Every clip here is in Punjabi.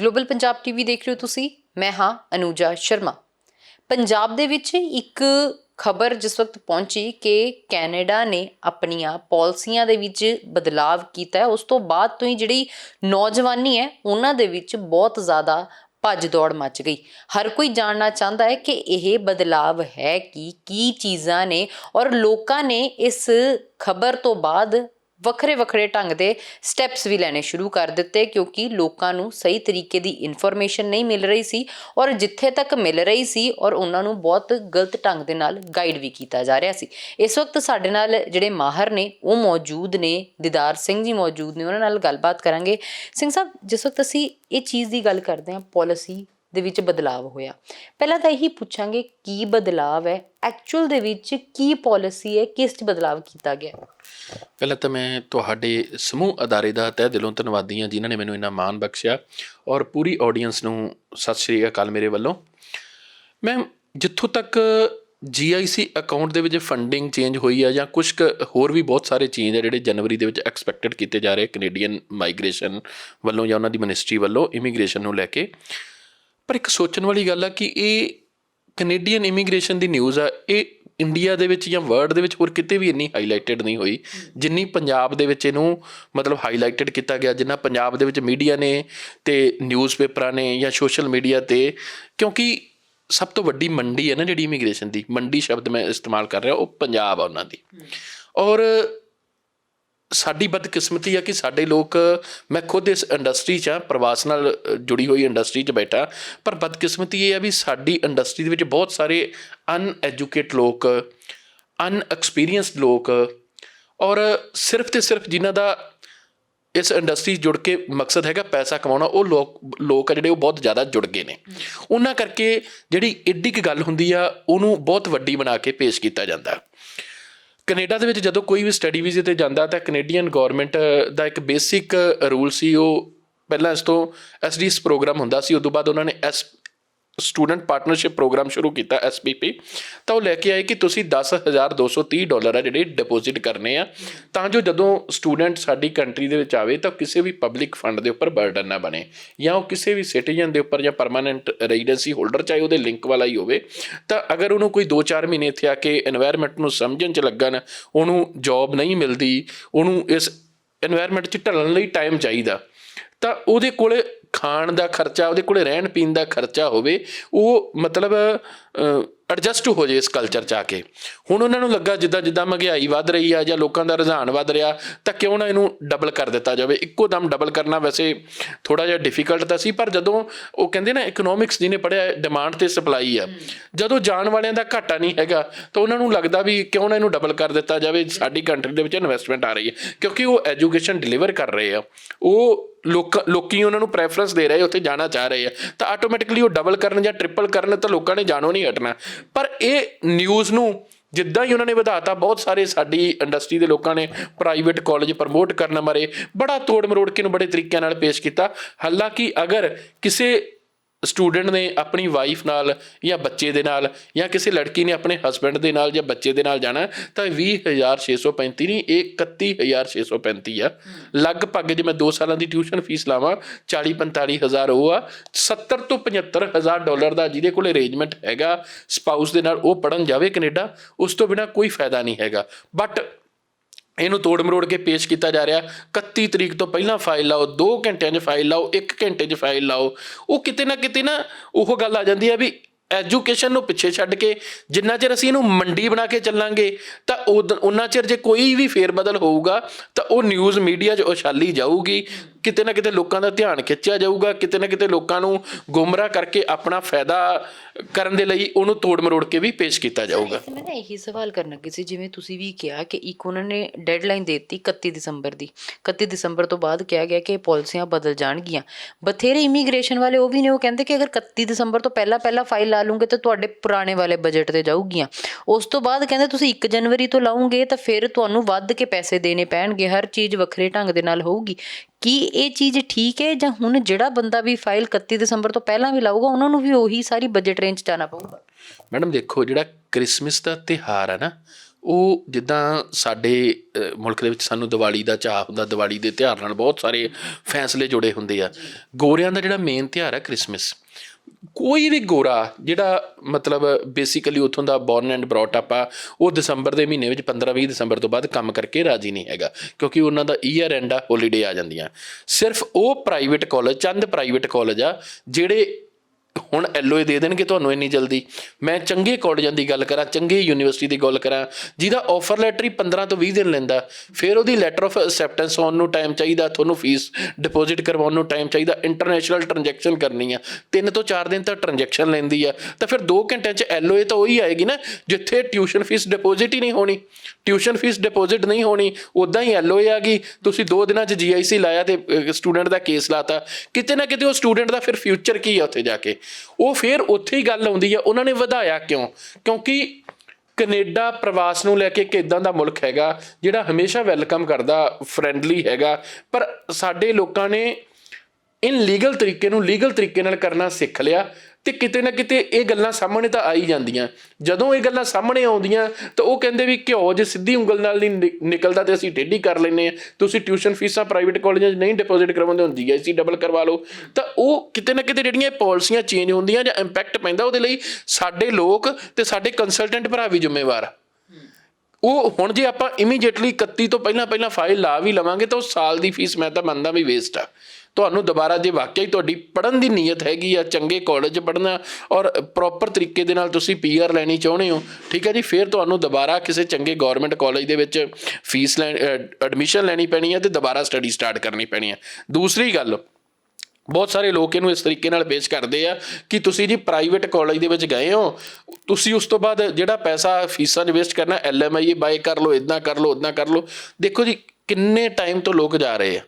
ਗਲੋਬਲ ਪੰਜਾਬ ਟੀਵੀ ਦੇਖ ਰਹੇ ਹੋ ਤੁਸੀਂ? ਮੈਂ ਹਾਂ ਅਨੂਜਾ ਸ਼ਰਮਾ। ਪੰਜਾਬ ਦੇ ਵਿੱਚ ਇੱਕ ਖਬਰ ਜਿਸ ਵਕਤ ਪਹੁੰਚੀ ਕਿ ਕੈਨੇਡਾ ਨੇ ਆਪਣੀਆਂ ਪਾਲਿਸੀਆਂ ਦੇ ਵਿੱਚ ਬਦਲਾਵ ਕੀਤਾ ਉਸ ਤੋਂ ਬਾਅਦ ਤੋਂ ਹੀ ਜਿਹੜੀ ਨੌਜਵਾਨੀ ਹੈ, ਉਹਨਾਂ ਦੇ ਵਿੱਚ ਬਹੁਤ ਜ਼ਿਆਦਾ ਭੱਜ ਦੌੜ ਮਚ ਗਈ। ਹਰ ਕੋਈ ਜਾਣਨਾ ਚਾਹੁੰਦਾ ਹੈ ਕਿ ਇਹ ਬਦਲਾਵ ਹੈ ਕਿ ਕੀ ਚੀਜ਼ਾਂ ਨੇ ਔਰ ਲੋਕਾਂ ਨੇ ਇਸ ਖਬਰ ਤੋਂ ਬਾਅਦ ਵੱਖਰੇ ਵੱਖਰੇ ਢੰਗ ਦੇ ਸਟੈਪਸ ਵੀ ਲੈਣੇ ਸ਼ੁਰੂ ਕਰ ਦਿੱਤੇ ਕਿਉਂਕਿ ਲੋਕਾਂ ਨੂੰ ਸਹੀ ਤਰੀਕੇ ਦੀ ਇਨਫੋਰਮੇਸ਼ਨ ਨਹੀਂ ਮਿਲ ਰਹੀ ਸੀ ਔਰ ਜਿੱਥੇ ਤੱਕ ਮਿਲ ਰਹੀ ਸੀ ਔਰ ਉਹਨਾਂ ਨੂੰ ਬਹੁਤ ਗਲਤ ਢੰਗ ਦੇ ਨਾਲ ਗਾਈਡ ਵੀ ਕੀਤਾ ਜਾ ਰਿਹਾ ਸੀ। ਇਸ ਵਕਤ ਸਾਡੇ ਨਾਲ ਜਿਹੜੇ ਮਾਹਰ ਨੇ, ਉਹ ਮੌਜੂਦ ਨੇ, ਦੀਦਾਰ ਸਿੰਘ ਜੀ ਮੌਜੂਦ ਨੇ, ਉਹਨਾਂ ਨਾਲ ਗੱਲਬਾਤ ਕਰਾਂਗੇ। ਸਿੰਘ ਸਾਹਿਬ, ਜਿਸ ਵਕਤ ਅਸੀਂ ਇਹ ਚੀਜ਼ ਦੀ ਗੱਲ ਕਰਦੇ ਹਾਂ ਪਾਲਿਸੀ ਦੇ ਵਿੱਚ ਬਦਲਾਵ ਹੋਇਆ। ਪਹਿਲਾਂ ਤਾਂ ਇਹੀ ਪੁੱਛਾਂਗੇ, ਕੀ ਬਦਲਾਵ ਹੈ? ਐਕਚੁਅਲ ਦੇ ਵਿੱਚ ਕੀ ਪਾਲਿਸੀ ਹੈ? ਕਿਸ 'ਚ ਬਦਲਾਵ ਕੀਤਾ ਗਿਆ? ਪਹਿਲਾਂ ਤਾਂ ਮੈਂ ਤੁਹਾਡੇ ਸਮੂਹ ਅਦਾਰੇ ਦਾ ਤਹਿ ਦਿਲੋਂ ਧੰਨਵਾਦੀ ਹਾਂ ਜਿਨ੍ਹਾਂ ਨੇ ਮੈਨੂੰ ਇੰਨਾ ਮਾਣ ਬਖਸ਼ਿਆ ਔਰ ਪੂਰੀ ਆਡੀਅנס ਨੂੰ ਸਤਿ ਸ਼੍ਰੀ ਅਕਾਲ ਮੇਰੇ ਵੱਲੋਂ। ਮੈਂ ਜਿੱਥੋਂ ਤੱਕ GIC ਅਕਾਊਂਟ ਦੇ ਵਿੱਚ ਫੰਡਿੰਗ ਚੇਂਜ ਹੋਈ ਆ ਜਾਂ ਕੁਝ ਹੋਰ ਵੀ ਬਹੁਤ ਸਾਰੇ ਚੇਂਜ ਆ ਜਿਹੜੇ ਜਨਵਰੀ ਦੇ ਵਿੱਚ ਐਕਸਪੈਕਟਡ ਕੀਤੇ ਜਾ ਰਹੇ ਕੈਨੇਡੀਅਨ ਮਾਈਗ੍ਰੇਸ਼ਨ ਵੱਲੋਂ ਜਾਂ ਉਹਨਾਂ ਦੀ ਮਿਨਿਸਟਰੀ ਵੱਲੋਂ ਇਮੀਗ੍ਰੇਸ਼ਨ ਨੂੰ ਲੈ ਕੇ। ਪਰ ਇੱਕ ਸੋਚਣ ਵਾਲੀ ਗੱਲ ਆ ਕਿ ਇਹ ਕੈਨੇਡੀਅਨ ਇਮੀਗ੍ਰੇਸ਼ਨ ਦੀ ਨਿਊਜ਼ ਆ, ਇਹ ਇੰਡੀਆ ਦੇ ਵਿੱਚ ਜਾਂ ਵਰਲਡ ਦੇ ਵਿੱਚ ਹੋਰ ਕਿਤੇ ਵੀ ਇੰਨੀ ਹਾਈਲਾਈਟਡ ਨਹੀਂ ਹੋਈ, ਜਿੰਨੀ ਪੰਜਾਬ ਦੇ ਵਿੱਚ ਇਹਨੂੰ ਮਤਲਬ ਹਾਈਲਾਈਟਡ ਕੀਤਾ ਗਿਆ, ਜਿੰਨਾ ਪੰਜਾਬ ਦੇ ਵਿੱਚ ਮੀਡੀਆ ਨੇ ਤੇ ਨਿਊਜ਼ਪੇਪਰਾਂ ਨੇ ਜਾਂ ਸੋਸ਼ਲ ਮੀਡੀਆ ਤੇ, ਕਿਉਂਕਿ ਸਭ ਤੋਂ ਵੱਡੀ ਮੰਡੀ ਹੈ ਨਾ ਜਿਹੜੀ ਇਮੀਗ੍ਰੇਸ਼ਨ ਦੀ, ਮੰਡੀ ਸ਼ਬਦ ਮੈਂ ਇਸਤੇਮਾਲ ਕਰ ਰਿਹਾ, ਉਹ ਪੰਜਾਬ ਆ ਉਹਨਾਂ ਦੀ। ਔਰ ਸਾਡੀ ਬਦਕਿਸਮਤੀ ਆ ਕਿ ਸਾਡੇ ਲੋਕ ਮੈਂ ਖੁਦ ਇਸ ਇੰਡਸਟਰੀ 'ਚ ਆ ਪ੍ਰਵਾਸ ਨਾਲ ਜੁੜੀ ਹੋਈ ਇੰਡਸਟਰੀ 'ਚ ਬੈਠਾ। ਪਰ ਬਦਕਿਸਮਤੀ ਇਹ ਆ ਵੀ ਸਾਡੀ ਇੰਡਸਟਰੀ ਦੇ ਵਿੱਚ ਬਹੁਤ ਸਾਰੇ ਅਨਐਜੂਕੇਟ ਲੋਕ ਅਨਐਕਸਪੀਰੀਅੰਸਡ ਲੋਕ ਔਰ ਸਿਰਫ ਤੇ ਸਿਰਫ ਜਿਨ੍ਹਾਂ ਦਾ ਇਸ ਇੰਡਸਟਰੀ ਜੁੜ ਕੇ ਮਕਸਦ ਹੈਗਾ ਪੈਸਾ ਕਮਾਉਣਾ ਉਹ ਲੋਕ ਲੋਕ ਆ ਜਿਹੜੇ ਉਹ ਬਹੁਤ ਜ਼ਿਆਦਾ ਜੁੜ ਗਏ ਨੇ। ਉਹਨਾਂ ਕਰਕੇ ਜਿਹੜੀ ਏਡੀ ਕੁ ਗੱਲ ਹੁੰਦੀ ਆ ਉਹਨੂੰ ਬਹੁਤ ਵੱਡੀ ਬਣਾ ਕੇ ਪੇਸ਼ ਕੀਤਾ ਜਾਂਦਾ। ਕੈਨੇਡਾ ਦੇ ਵਿੱਚ ਜਦੋਂ ਕੋਈ ਵੀ ਸਟੱਡੀ ਵੀਜ਼ੇ ਤੇ ਜਾਂਦਾ ਤਾਂ ਕੈਨੇਡੀਅਨ ਗਵਰਨਮੈਂਟ ਦਾ ਇੱਕ ਬੇਸਿਕ ਰੂਲ ਸੀ, ਉਹ ਪਹਿਲਾਂ ਇਸ ਤੋਂ ਐਸਡੀਐਸ ਪ੍ਰੋਗਰਾਮ ਹੁੰਦਾ ਸੀ ਉਸ ਤੋਂ ਬਾਅਦ ਉਹਨਾਂ ਨੇ ਐਸ ਸਟੂਡੈਂਟ ਪਾਰਟਨਰਸ਼ਿਪ ਪ੍ਰੋਗਰਾਮ ਸ਼ੁਰੂ ਕੀਤਾ ਐਸਪੀਪੀ ਤਾਂ ਉਹ ਲੈ ਕੇ ਆਏ ਕਿ ਤੁਸੀਂ 10230 ਡਾਲਰ ਆ ਜਿਹੜੇ ਡਿਪੋਜ਼ਿਟ ਕਰਨੇ ਆ। ਤਾਂ ਜੋ ਜਦੋਂ ਸਟੂਡੈਂਟ ਸਾਡੀ ਕੰਟਰੀ ਦੇ ਵਿੱਚ ਆਵੇ, ਤਾਂ ਕਿਸੇ ਵੀ ਪਬਲਿਕ ਫੰਡ ਦੇ ਉੱਪਰ ਬਰਡਨ ਨਾ ਬਣੇ ਜਾਂ ਉਹ ਕਿਸੇ ਵੀ ਸਿਟੀਜ਼ਨ ਦੇ ਉੱਪਰ ਜਾਂ ਪਰਮਾਨੈਂਟ ਰੈਜ਼ੀਡੈਂਸੀ ਹੋਲਡਰ ਚਾਹੇ ਉਹਦੇ ਲਿੰਕ ਵਾਲਾ ਹੀ ਹੋਵੇ, ਤਾਂ ਅਗਰ ਉਹਨੂੰ ਕੋਈ 2-4 ਮਹੀਨੇ ਇੱਥੇ ਆ ਕੇ এনवायरमेंट ਨੂੰ ਸਮਝਣ 'ਚ ਲੱਗਣ, ਉਹਨੂੰ ਜੌਬ ਨਹੀਂ ਮਿਲਦੀ, ਉਹਨੂੰ ਇਸ এনवायरमेंट 'ਚ ਢਲਣ ਲਈ ਟਾਈਮ ਚਾਹੀਦਾ, ਤਾਂ ਉਹਦੇ ਕੋਲੇ ਖਾਣ ਦਾ ਖਰਚਾ ਉਹਦੇ ਕੋਲੇ ਰਹਿਣ ਪੀਣ ਦਾ ਖਰਚਾ ਹੋਵੇ ਉਹ ਮਤਲਬ ਐਡਜਸਟ ਹੋ ਜੇ ਇਸ ਕਲਚਰ ਚ ਆ ਕੇ। ਹੁਣ ਉਹਨਾਂ ਨੂੰ ਲੱਗਾ ਜਿੱਦਾਂ ਜਿੱਦਾਂ ਮਹਿੰਗਾਈ ਵੱਧ ਰਹੀ ਆ ਜਾਂ ਲੋਕਾਂ ਦਾ ਰੁਝਾਨ ਵੱਧ ਰਿਹਾ, ਤਾਂ ਕਿਉਂ ਨਾ ਇਹਨੂੰ ਡਬਲ ਕਰ ਦਿੱਤਾ ਜਾਵੇ। ਇੱਕੋ ਦਮ ਡਬਲ ਕਰਨਾ ਵੈਸੇ ਥੋੜਾ ਜਿਹਾ ਡਿਫਿਕਲਟ ਤਾਂ ਸੀ, ਪਰ ਜਦੋਂ ਉਹ ਕਹਿੰਦੇ ਨਾ ਇਕਨੋਮਿਕਸ ਜਿਹਨੇ ਪੜਿਆ ਡਿਮਾਂਡ ਤੇ ਸਪਲਾਈ ਆ, ਜਦੋਂ ਜਾਣ ਵਾਲਿਆਂ ਦਾ ਘਾਟਾ ਨਹੀਂ ਹੈਗਾ, ਤਾਂ ਉਹਨਾਂ ਨੂੰ ਲੱਗਦਾ ਵੀ ਕਿਉਂ ਨਾ ਇਹਨੂੰ ਡਬਲ ਕਰ ਦਿੱਤਾ ਜਾਵੇ, ਸਾਡੀ ਕੰਟਰੀ ਦੇ ਵਿੱਚ ਇਨਵੈਸਟਮੈਂਟ ਆ ਰਹੀ ਹੈ। ਕਿਉਂਕਿ ਉਹ ਐਜੂਕੇਸ਼ਨ ਡਿਲੀਵਰ ਕਰ ਰਹੇ ਆ। ਉਹ ਲੋਕ ਲੋਕੀ ਉਹਨਾਂ ਨੂੰ ਪ੍ਰੈਫਰੈਂਸ ਦੇ ਰਹੇ, ਉੱਥੇ ਜਾਣਾ ਚਾਹ ਰਹੇ ਆ। ਤਾਂ ਆਟੋਮੈਟਿਕਲੀ ਉਹ ਡਬਲ ਕਰਨ ਜਾਂ ਟ੍ਰਿਪਲ ਕਰਨ ਤਾਂ ਲੋਕਾਂ ਨੇ ਜਾਣੋ ਨਹੀਂ ਹਟਣਾ। ਪਰ ਇਹ ਨਿਊਜ਼ ਨੂੰ ਜਿੱਦਾਂ ਹੀ ਉਹਨਾਂ ਨੇ ਵਧਾਤਾ, ਬਹੁਤ ਸਾਰੇ ਸਾਡੀ ਇੰਡਸਟਰੀ ਦੇ ਲੋਕਾਂ ਨੇ ਪ੍ਰਾਈਵੇਟ ਕਾਲਜ ਪ੍ਰਮੋਟ ਕਰਨ ਬਾਰੇ ਬੜਾ ਤੋੜ ਮਰੋੜ ਕੇ ਨੂੰ ਬੜੇ ਤਰੀਕਿਆਂ ਨਾਲ ਪੇਸ਼ ਕੀਤਾ। ਹਾਲਾਂਕਿ ਅਗਰ ਕਿਸੇ ਸਟੂਡੈਂਟ ਨੇ ਆਪਣੀ ਵਾਈਫ ਨਾਲ ਜਾਂ ਬੱਚੇ ਦੇ ਨਾਲ ਜਾਂ ਕਿਸੇ ਲੜਕੀ ਨੇ ਆਪਣੇ ਹਸਬੰਡ ਦੇ ਨਾਲ ਜਾਂ ਬੱਚੇ ਦੇ ਨਾਲ ਜਾਣਾ ਤਾਂ 20635 ਨਹੀਂ ਇਹ 31635 ਆ। ਲਗਭਗ ਜੇ ਮੈਂ 2 ਸਾਲਾਂ ਦੀ ਟਿਊਸ਼ਨ ਫੀਸ ਲਾਵਾਂ 40 45 ਹਜ਼ਾਰ ਉਹ ਆ। 70 ਤੋਂ 75 ਹਜ਼ਾਰ ਡਾਲਰ ਦਾ ਜਿਹਦੇ ਕੋਲ ਅਰੇਂਜਮੈਂਟ ਹੈਗਾ ਸਪਾਊਸ ਦੇ ਨਾਲ ਉਹ ਪੜਨ ਜਾਵੇ ਕੈਨੇਡਾ ਉਸ ਤੋਂ ਬਿਨਾ ਕੋਈ ਫਾਇਦਾ ਨਹੀਂ ਹੈਗਾ। ਬਟ ਇਹਨੂੰ ਤੋੜ ਮਰੋੜ ਕੇ ਪੇਸ਼ ਕੀਤਾ ਜਾ ਰਿਹਾ। 31 ਤਰੀਕ ਤੋਂ ਪਹਿਲਾਂ ਫਾਈਲ ਲਾਓ 2 ਘੰਟਿਆਂ 'ਚ ਫਾਈਲ ਲਾਓ 1 ਘੰਟੇ 'ਚ ਫਾਈਲ ਲਾਓ। ਉਹ ਕਿਤੇ ਨਾ ਕਿਤੇ ਨਾ ਉਹ ਗੱਲ ਆ ਜਾਂਦੀ ਹੈ ਵੀ ਐਜੂਕੇਸ਼ਨ ਨੂੰ ਪਿੱਛੇ ਛੱਡ ਕੇ ਜਿੰਨਾ ਚਿਰ ਅਸੀਂ ਇਹਨੂੰ ਮੰਡੀ ਬਣਾ ਕੇ ਚੱਲਾਂਗੇ, ਤਾਂ ਉਦ- ਉਨਾ ਚਿਰ ਜੇ ਕੋਈ ਵੀ ਫੇਰ ਬਦਲ ਹੋਊਗਾ, ਤਾਂ ਉਹ ਨਿਊਜ਼ ਮੀਡੀਆ 'ਚ ਉਛਾਲੀ ਜਾਊਗੀ। ਕਿਤੇ ਨਾ ਕਿਤੇ ਲੋਕਾਂ ਦਾ ਧਿਆਨ ਖਿੱਚਿਆ ਜਾਊਗਾ, ਕਿਤੇ ਨਾ ਕਿਤੇ ਲੋਕਾਂ ਨੂੰ ਗੁੰਮਰਾਹ ਕਰਕੇ ਆਪਣਾ ਫਾਇਦਾ ਕਰਨ ਦੇ ਲਈ ਉਹਨੂੰ ਤੋੜ ਮਰੋੜ ਕੇ ਵੀ ਪੇਸ਼ ਕੀਤਾ ਜਾਊਗਾ। ਮੈਂ ਨਾ ਇਹੀ ਸਵਾਲ ਕਰਨ ਲੱਗੀ ਸੀ, ਜਿਵੇਂ ਤੁਸੀਂ ਵੀ ਕਿਹਾ ਕਿ ਇੱਕ ਉਹਨਾਂ ਨੇ ਡੈਡਲਾਈਨ ਦਿੱਤੀ 31 ਦਸੰਬਰ ਦੀ। 31 ਦਸੰਬਰ ਤੋਂ ਬਾਅਦ ਕਿਹਾ ਗਿਆ ਕਿ ਪਾਲਿਸੀਆਂ ਬਦਲ ਜਾਣਗੀਆਂ। ਬਥੇਰੇ ਇਮੀਗ੍ਰੇਸ਼ਨ ਵਾਲੇ ਉਹ ਵੀ ਨੇ, ਉਹ ਕਹਿੰਦੇ ਕਿ ਅਗਰ 31 ਦਸੰਬਰ ਤੋਂ ਪਹਿਲਾਂ ਪਹਿਲਾਂ ਫਾਈਲ ਲਾ ਲੂੰਗੇ ਤਾਂ ਤੁਹਾਡੇ ਪੁਰਾਣੇ ਵਾਲੇ ਬਜਟ ਤੇ ਜਾਊਗੀਆਂ। ਉਸ ਤੋਂ ਬਾਅਦ ਕਹਿੰਦੇ ਤੁਸੀਂ 1 ਜਨਵਰੀ ਤੋਂ ਲਾਉਂਗੇ ਤਾਂ ਫਿਰ ਤੁਹਾਨੂੰ ਵੱਧ ਕੇ ਪੈਸੇ ਦੇਣੇ ਪੈਣਗੇ, ਹਰ ਚੀਜ਼ ਵੱਖਰੇ ਢੰਗ ਦੇ ਨਾਲ ਹੋਊਗੀ। ਕੀ ਇਹ ਚੀਜ਼ ਠੀਕ ਹੈ ਜਾਂ ਹੁਣ ਜਿਹੜਾ ਬੰਦਾ ਵੀ ਫਾਈਲ 31 ਦਸੰਬਰ ਤੋਂ ਪਹਿਲਾਂ ਵੀ ਲਾਊਗਾ, ਉਹਨਾਂ ਨੂੰ ਵੀ ਉਹੀ ਸਾਰੀ ਬਜਟ ਰੇਂਜ 'ਚ ਜਾਣਾ ਪਊਗਾ? ਮੈਡਮ ਦੇਖੋ, ਜਿਹੜਾ ਕ੍ਰਿਸਮਸ ਦਾ ਤਿਹਾਰ ਹੈ ਨਾ, ਉਹ ਜਿੱਦਾਂ ਸਾਡੇ ਮੁਲਕ ਦੇ ਵਿੱਚ ਸਾਨੂੰ ਦੀਵਾਲੀ ਦਾ ਚਾਹ ਹੁੰਦਾ, ਦੀਵਾਲੀ ਦੇ ਤਿਉਹਾਰ ਨਾਲ ਬਹੁਤ ਸਾਰੇ ਫੈਸਲੇ ਜੁੜੇ ਹੁੰਦੇ ਆ। ਗੋਰਿਆਂ ਦਾ ਜਿਹੜਾ ਮੇਨ ਤਿਉਹਾਰ ਹੈ ਕ੍ਰਿਸਮਸ। ਕੋਈ ਵੀ ਗੋਰਾ ਜਿਹੜਾ ਮਤਲਬ ਬੇਸਿਕਲੀ ਉਥੋਂ ਦਾ ਬੌਰਨ ਐਂਡ ਬ੍ਰੌਟ ਅਪ ਆ, ਉਹ ਦਸੰਬਰ ਦੇ ਮਹੀਨੇ ਵਿੱਚ 15-20 ਦਸੰਬਰ ਤੋਂ ਬਾਅਦ ਕੰਮ ਕਰਕੇ ਰਾਜੀ ਨਹੀਂ ਹੈਗਾ, ਕਿਉਂਕਿ ਉਹਨਾਂ ਦਾ ਈਅਰ ਐਂਡ ਆ ਹੌਲੀਡੇ ਆ ਜਾਂਦੀਆਂ। ਸਿਰਫ ਉਹ ਪ੍ਰਾਈਵੇਟ ਕਾਲਜ ਚੰਦ ਪ੍ਰਾਈਵੇਟ ਕਾਲਜ ਆ, ਜਿਹੜੇ ਹੁਣ ਐਲਓਏ ਦੇ ਦੇਣਗੇ ਤੁਹਾਨੂੰ ਇੰਨੀ ਜਲਦੀ। ਮੈਂ ਚੰਗੇ ਕਾਲਜਾਂ ਦੀ ਗੱਲ ਕਰਾਂ, ਚੰਗੀ ਯੂਨੀਵਰਸਿਟੀ ਦੀ ਗੱਲ ਕਰਾਂ, ਜਿਹਦਾ ਆਫਰ ਲੈਟਰ ਹੀ 15 ਤੋਂ 20 ਦਿਨ ਲੈਂਦਾ, ਫਿਰ ਉਹਦੀ ਲੈਟਰ ਆਫ ਅਸੈਪਟੈਂਸ ਆਉਣ ਨੂੰ ਟਾਈਮ ਚਾਹੀਦਾ, ਤੁਹਾਨੂੰ ਫੀਸ ਡਿਪੋਜ਼ਿਟ ਕਰਵਾਉਣ ਨੂੰ ਟਾਈਮ ਚਾਹੀਦਾ ਇੰਟਰਨੈਸ਼ਨਲ ਟ੍ਰਾਂਜੈਕਸ਼ਨ ਕਰਨੀ ਆ। 3 ਤੋਂ 4 ਦਿਨ ਤਾਂ ਟ੍ਰਾਂਜੈਕਸ਼ਨ ਲੈਂਦੀ ਆ, ਤਾਂ ਫਿਰ 2 ਘੰਟਿਆਂ 'ਚ ਐਲਓਏ ਤਾਂ ਉਹੀ ਆਏਗੀ ਨਾ, ਜਿੱਥੇ ਟਿਊਸ਼ਨ ਫੀਸ ਡਿਪੋਜ਼ਿਟ ਹੀ ਨਹੀਂ ਹੋਣੀ। ਟਿਊਸ਼ਨ ਫੀਸ ਡਿਪੋਜ਼ਿਟ ਨਹੀਂ ਹੋਣੀ ਉਦਾਂ ਹੀ ਐਲਓਏ ਆ ਗਈ। ਤੁਸੀਂ 2 ਦਿਨਾਂ 'ਚ ਜੀਆਈਸੀ ਲਾਇਆ ਤੇ ਸਟੂਡੈਂਟ ਦਾ ਕੇਸ ਲਾਤਾ। ਕਿਤੇ ਨਾ ਕਿਤੇ ਉਹ ਸਟੂਡੈਂਟ ਦਾ ਫਿਰ ਫਿਊਚਰ ਕੀ ਆ ਉੱਥੇ ਜਾ ਕੇ? ਉਹ ਫੇਰ ਉੱਥੇ ਹੀ ਗੱਲ ਆਉਂਦੀ ਆ, ਉਹਨਾਂ ਨੇ ਵਧਾਇਆ ਕਿਉਂ? ਕਿਉਂਕਿ ਕੈਨੇਡਾ ਪ੍ਰਵਾਸ ਨੂੰ ਲੈ ਕੇ ਇੱਕ ਇਦਾਂ ਦਾ ਮੁਲਕ ਹੈਗਾ, ਜਿਹੜਾ ਹਮੇਸ਼ਾ ਵੈਲਕਮ ਕਰਦਾ ਫਰੈਂਡਲੀ ਹੈਗਾ, ਪਰ ਸਾਡੇ ਲੋਕਾਂ ਨੇ ਇਨ ਲੀਗਲ ਤਰੀਕੇ ਨੂੰ ਲੀਗਲ ਤਰੀਕੇ ਨਾਲ ਕਰਨਾ ਸਿੱਖ ਲਿਆ ਤੇ ਕਿਤੇ ਨਾ ਕਿਤੇ ਇਹ ਗੱਲਾਂ ਸਾਹਮਣੇ ਤਾਂ ਆਈ ਜਾਂਦੀਆਂ। ਜਦੋਂ ਇਹ ਗੱਲਾਂ ਸਾਹਮਣੇ ਆਉਂਦੀਆਂ, ਤਾਂ ਉਹ ਕਹਿੰਦੇ ਵੀ ਘਿਓ ਜੇ ਸਿੱਧੀ ਉਂਗਲ ਨਾਲ ਨਹੀਂ ਨਿਕਲਦਾ ਤੇ ਅਸੀਂ ਟੇਢੀ ਕਰ ਲੈਨੇ ਆ ਤੁਸੀਂ ਟਿਊਸ਼ਨ ਫੀਸਾਂ ਪ੍ਰਾਈਵੇਟ ਕਾਲਜਾਂ 'ਚ ਨਹੀਂ ਡਿਪੋਜ਼ਿਟ ਕਰਵਾਉਂਦੇ ਹੋ ਸੀ ਡਬਲ ਕਰਵਾ ਲਓ। ਤਾਂ ਉਹ ਕਿਤੇ ਨਾ ਕਿਤੇ ਜਿਹੜੀਆਂ ਪਾਲਿਸੀਆਂ ਚੇਂਜ ਹੁੰਦੀਆਂ ਜਾਂ ਇੰਪੈਕਟ ਪੈਂਦਾ ਉਹਦੇ ਲਈ ਸਾਡੇ ਲੋਕ ਤੇ ਸਾਡੇ ਕੰਸਲਟੈਂਟ ਭਰਾ ਵੀ ਜ਼ਿੰਮੇਵਾਰ। ਆ ਉਹ ਹੁਣ ਜੇ ਆਪਾਂ ਇਮੀਡੀਏਟਲੀ 31 ਤੋਂ ਪਹਿਲਾਂ ਪਹਿਲਾਂ ਫਾਈਲ ਲਾ ਵੀ ਲਵਾਂਗੇ, ਤਾਂ ਉਹ ਸਾਲ ਦੀ ਫੀਸ ਮੈਂ ਤਾਂ ਮੰਨਦਾ ਵੀ ਵੇਸਟ ਆ। ਤੁਹਾਨੂੰ ਦੁਬਾਰਾ ਜੇ ਵਾਕਿਆ ਹੀ ਤੁਹਾਡੀ ਪੜਨ ਦੀ ਨੀਅਤ ਹੈਗੀ ਆ, ਚੰਗੇ ਕਾਲਜ ਪੜਨਾ ਔਰ ਪ੍ਰੋਪਰ ਤਰੀਕੇ ਦੇ ਨਾਲ ਤੁਸੀਂ ਪੀਆਰ ਲੈਣੀ ਚਾਹੁੰਦੇ ਹੋ, ਠੀਕ ਹੈ ਜੀ, ਫਿਰ ਤੁਹਾਨੂੰ ਦੁਬਾਰਾ ਕਿਸੇ ਚੰਗੇ ਗਵਰਨਮੈਂਟ ਕਾਲਜ ਦੇ ਵਿੱਚ ਫੀਸ ਲੈਣ ਐਡਮਿਸ਼ਨ ਲੈਣੀ ਪੈਣੀ ਹੈ ਤੇ ਦੁਬਾਰਾ ਸਟੱਡੀ ਸਟਾਰਟ ਕਰਨੀ ਪੈਣੀ ਹੈ ਦੂਸਰੀ ਗੱਲ, ਬਹੁਤ ਸਾਰੇ ਲੋਕ ਇਹਨੂੰ ਇਸ ਤਰੀਕੇ ਨਾਲ ਪੇਸ਼ ਕਰਦੇ ਆ ਕਿ ਤੁਸੀਂ ਜੀ ਪ੍ਰਾਈਵੇਟ ਕਾਲਜ ਦੇ ਵਿੱਚ ਗਏ ਹੋ, ਤੁਸੀਂ ਉਸ ਤੋਂ ਬਾਅਦ ਜਿਹੜਾ ਪੈਸਾ ਫੀਸਾਂ 'ਚ ਵੇਸਟ ਕਰਨਾ ਐਲਐਮਆਈ ਬਾਏ ਕਰ ਲਓ ਇਦਾਂ ਕਰ ਲਓ ਉਦਾਂ ਕਰ ਲਓ, ਦੇਖੋ ਜੀ, ਕਿੰਨੇ ਟਾਈਮ ਤੋਂ ਲੋਕ ਜਾ ਰਹੇ ਆ।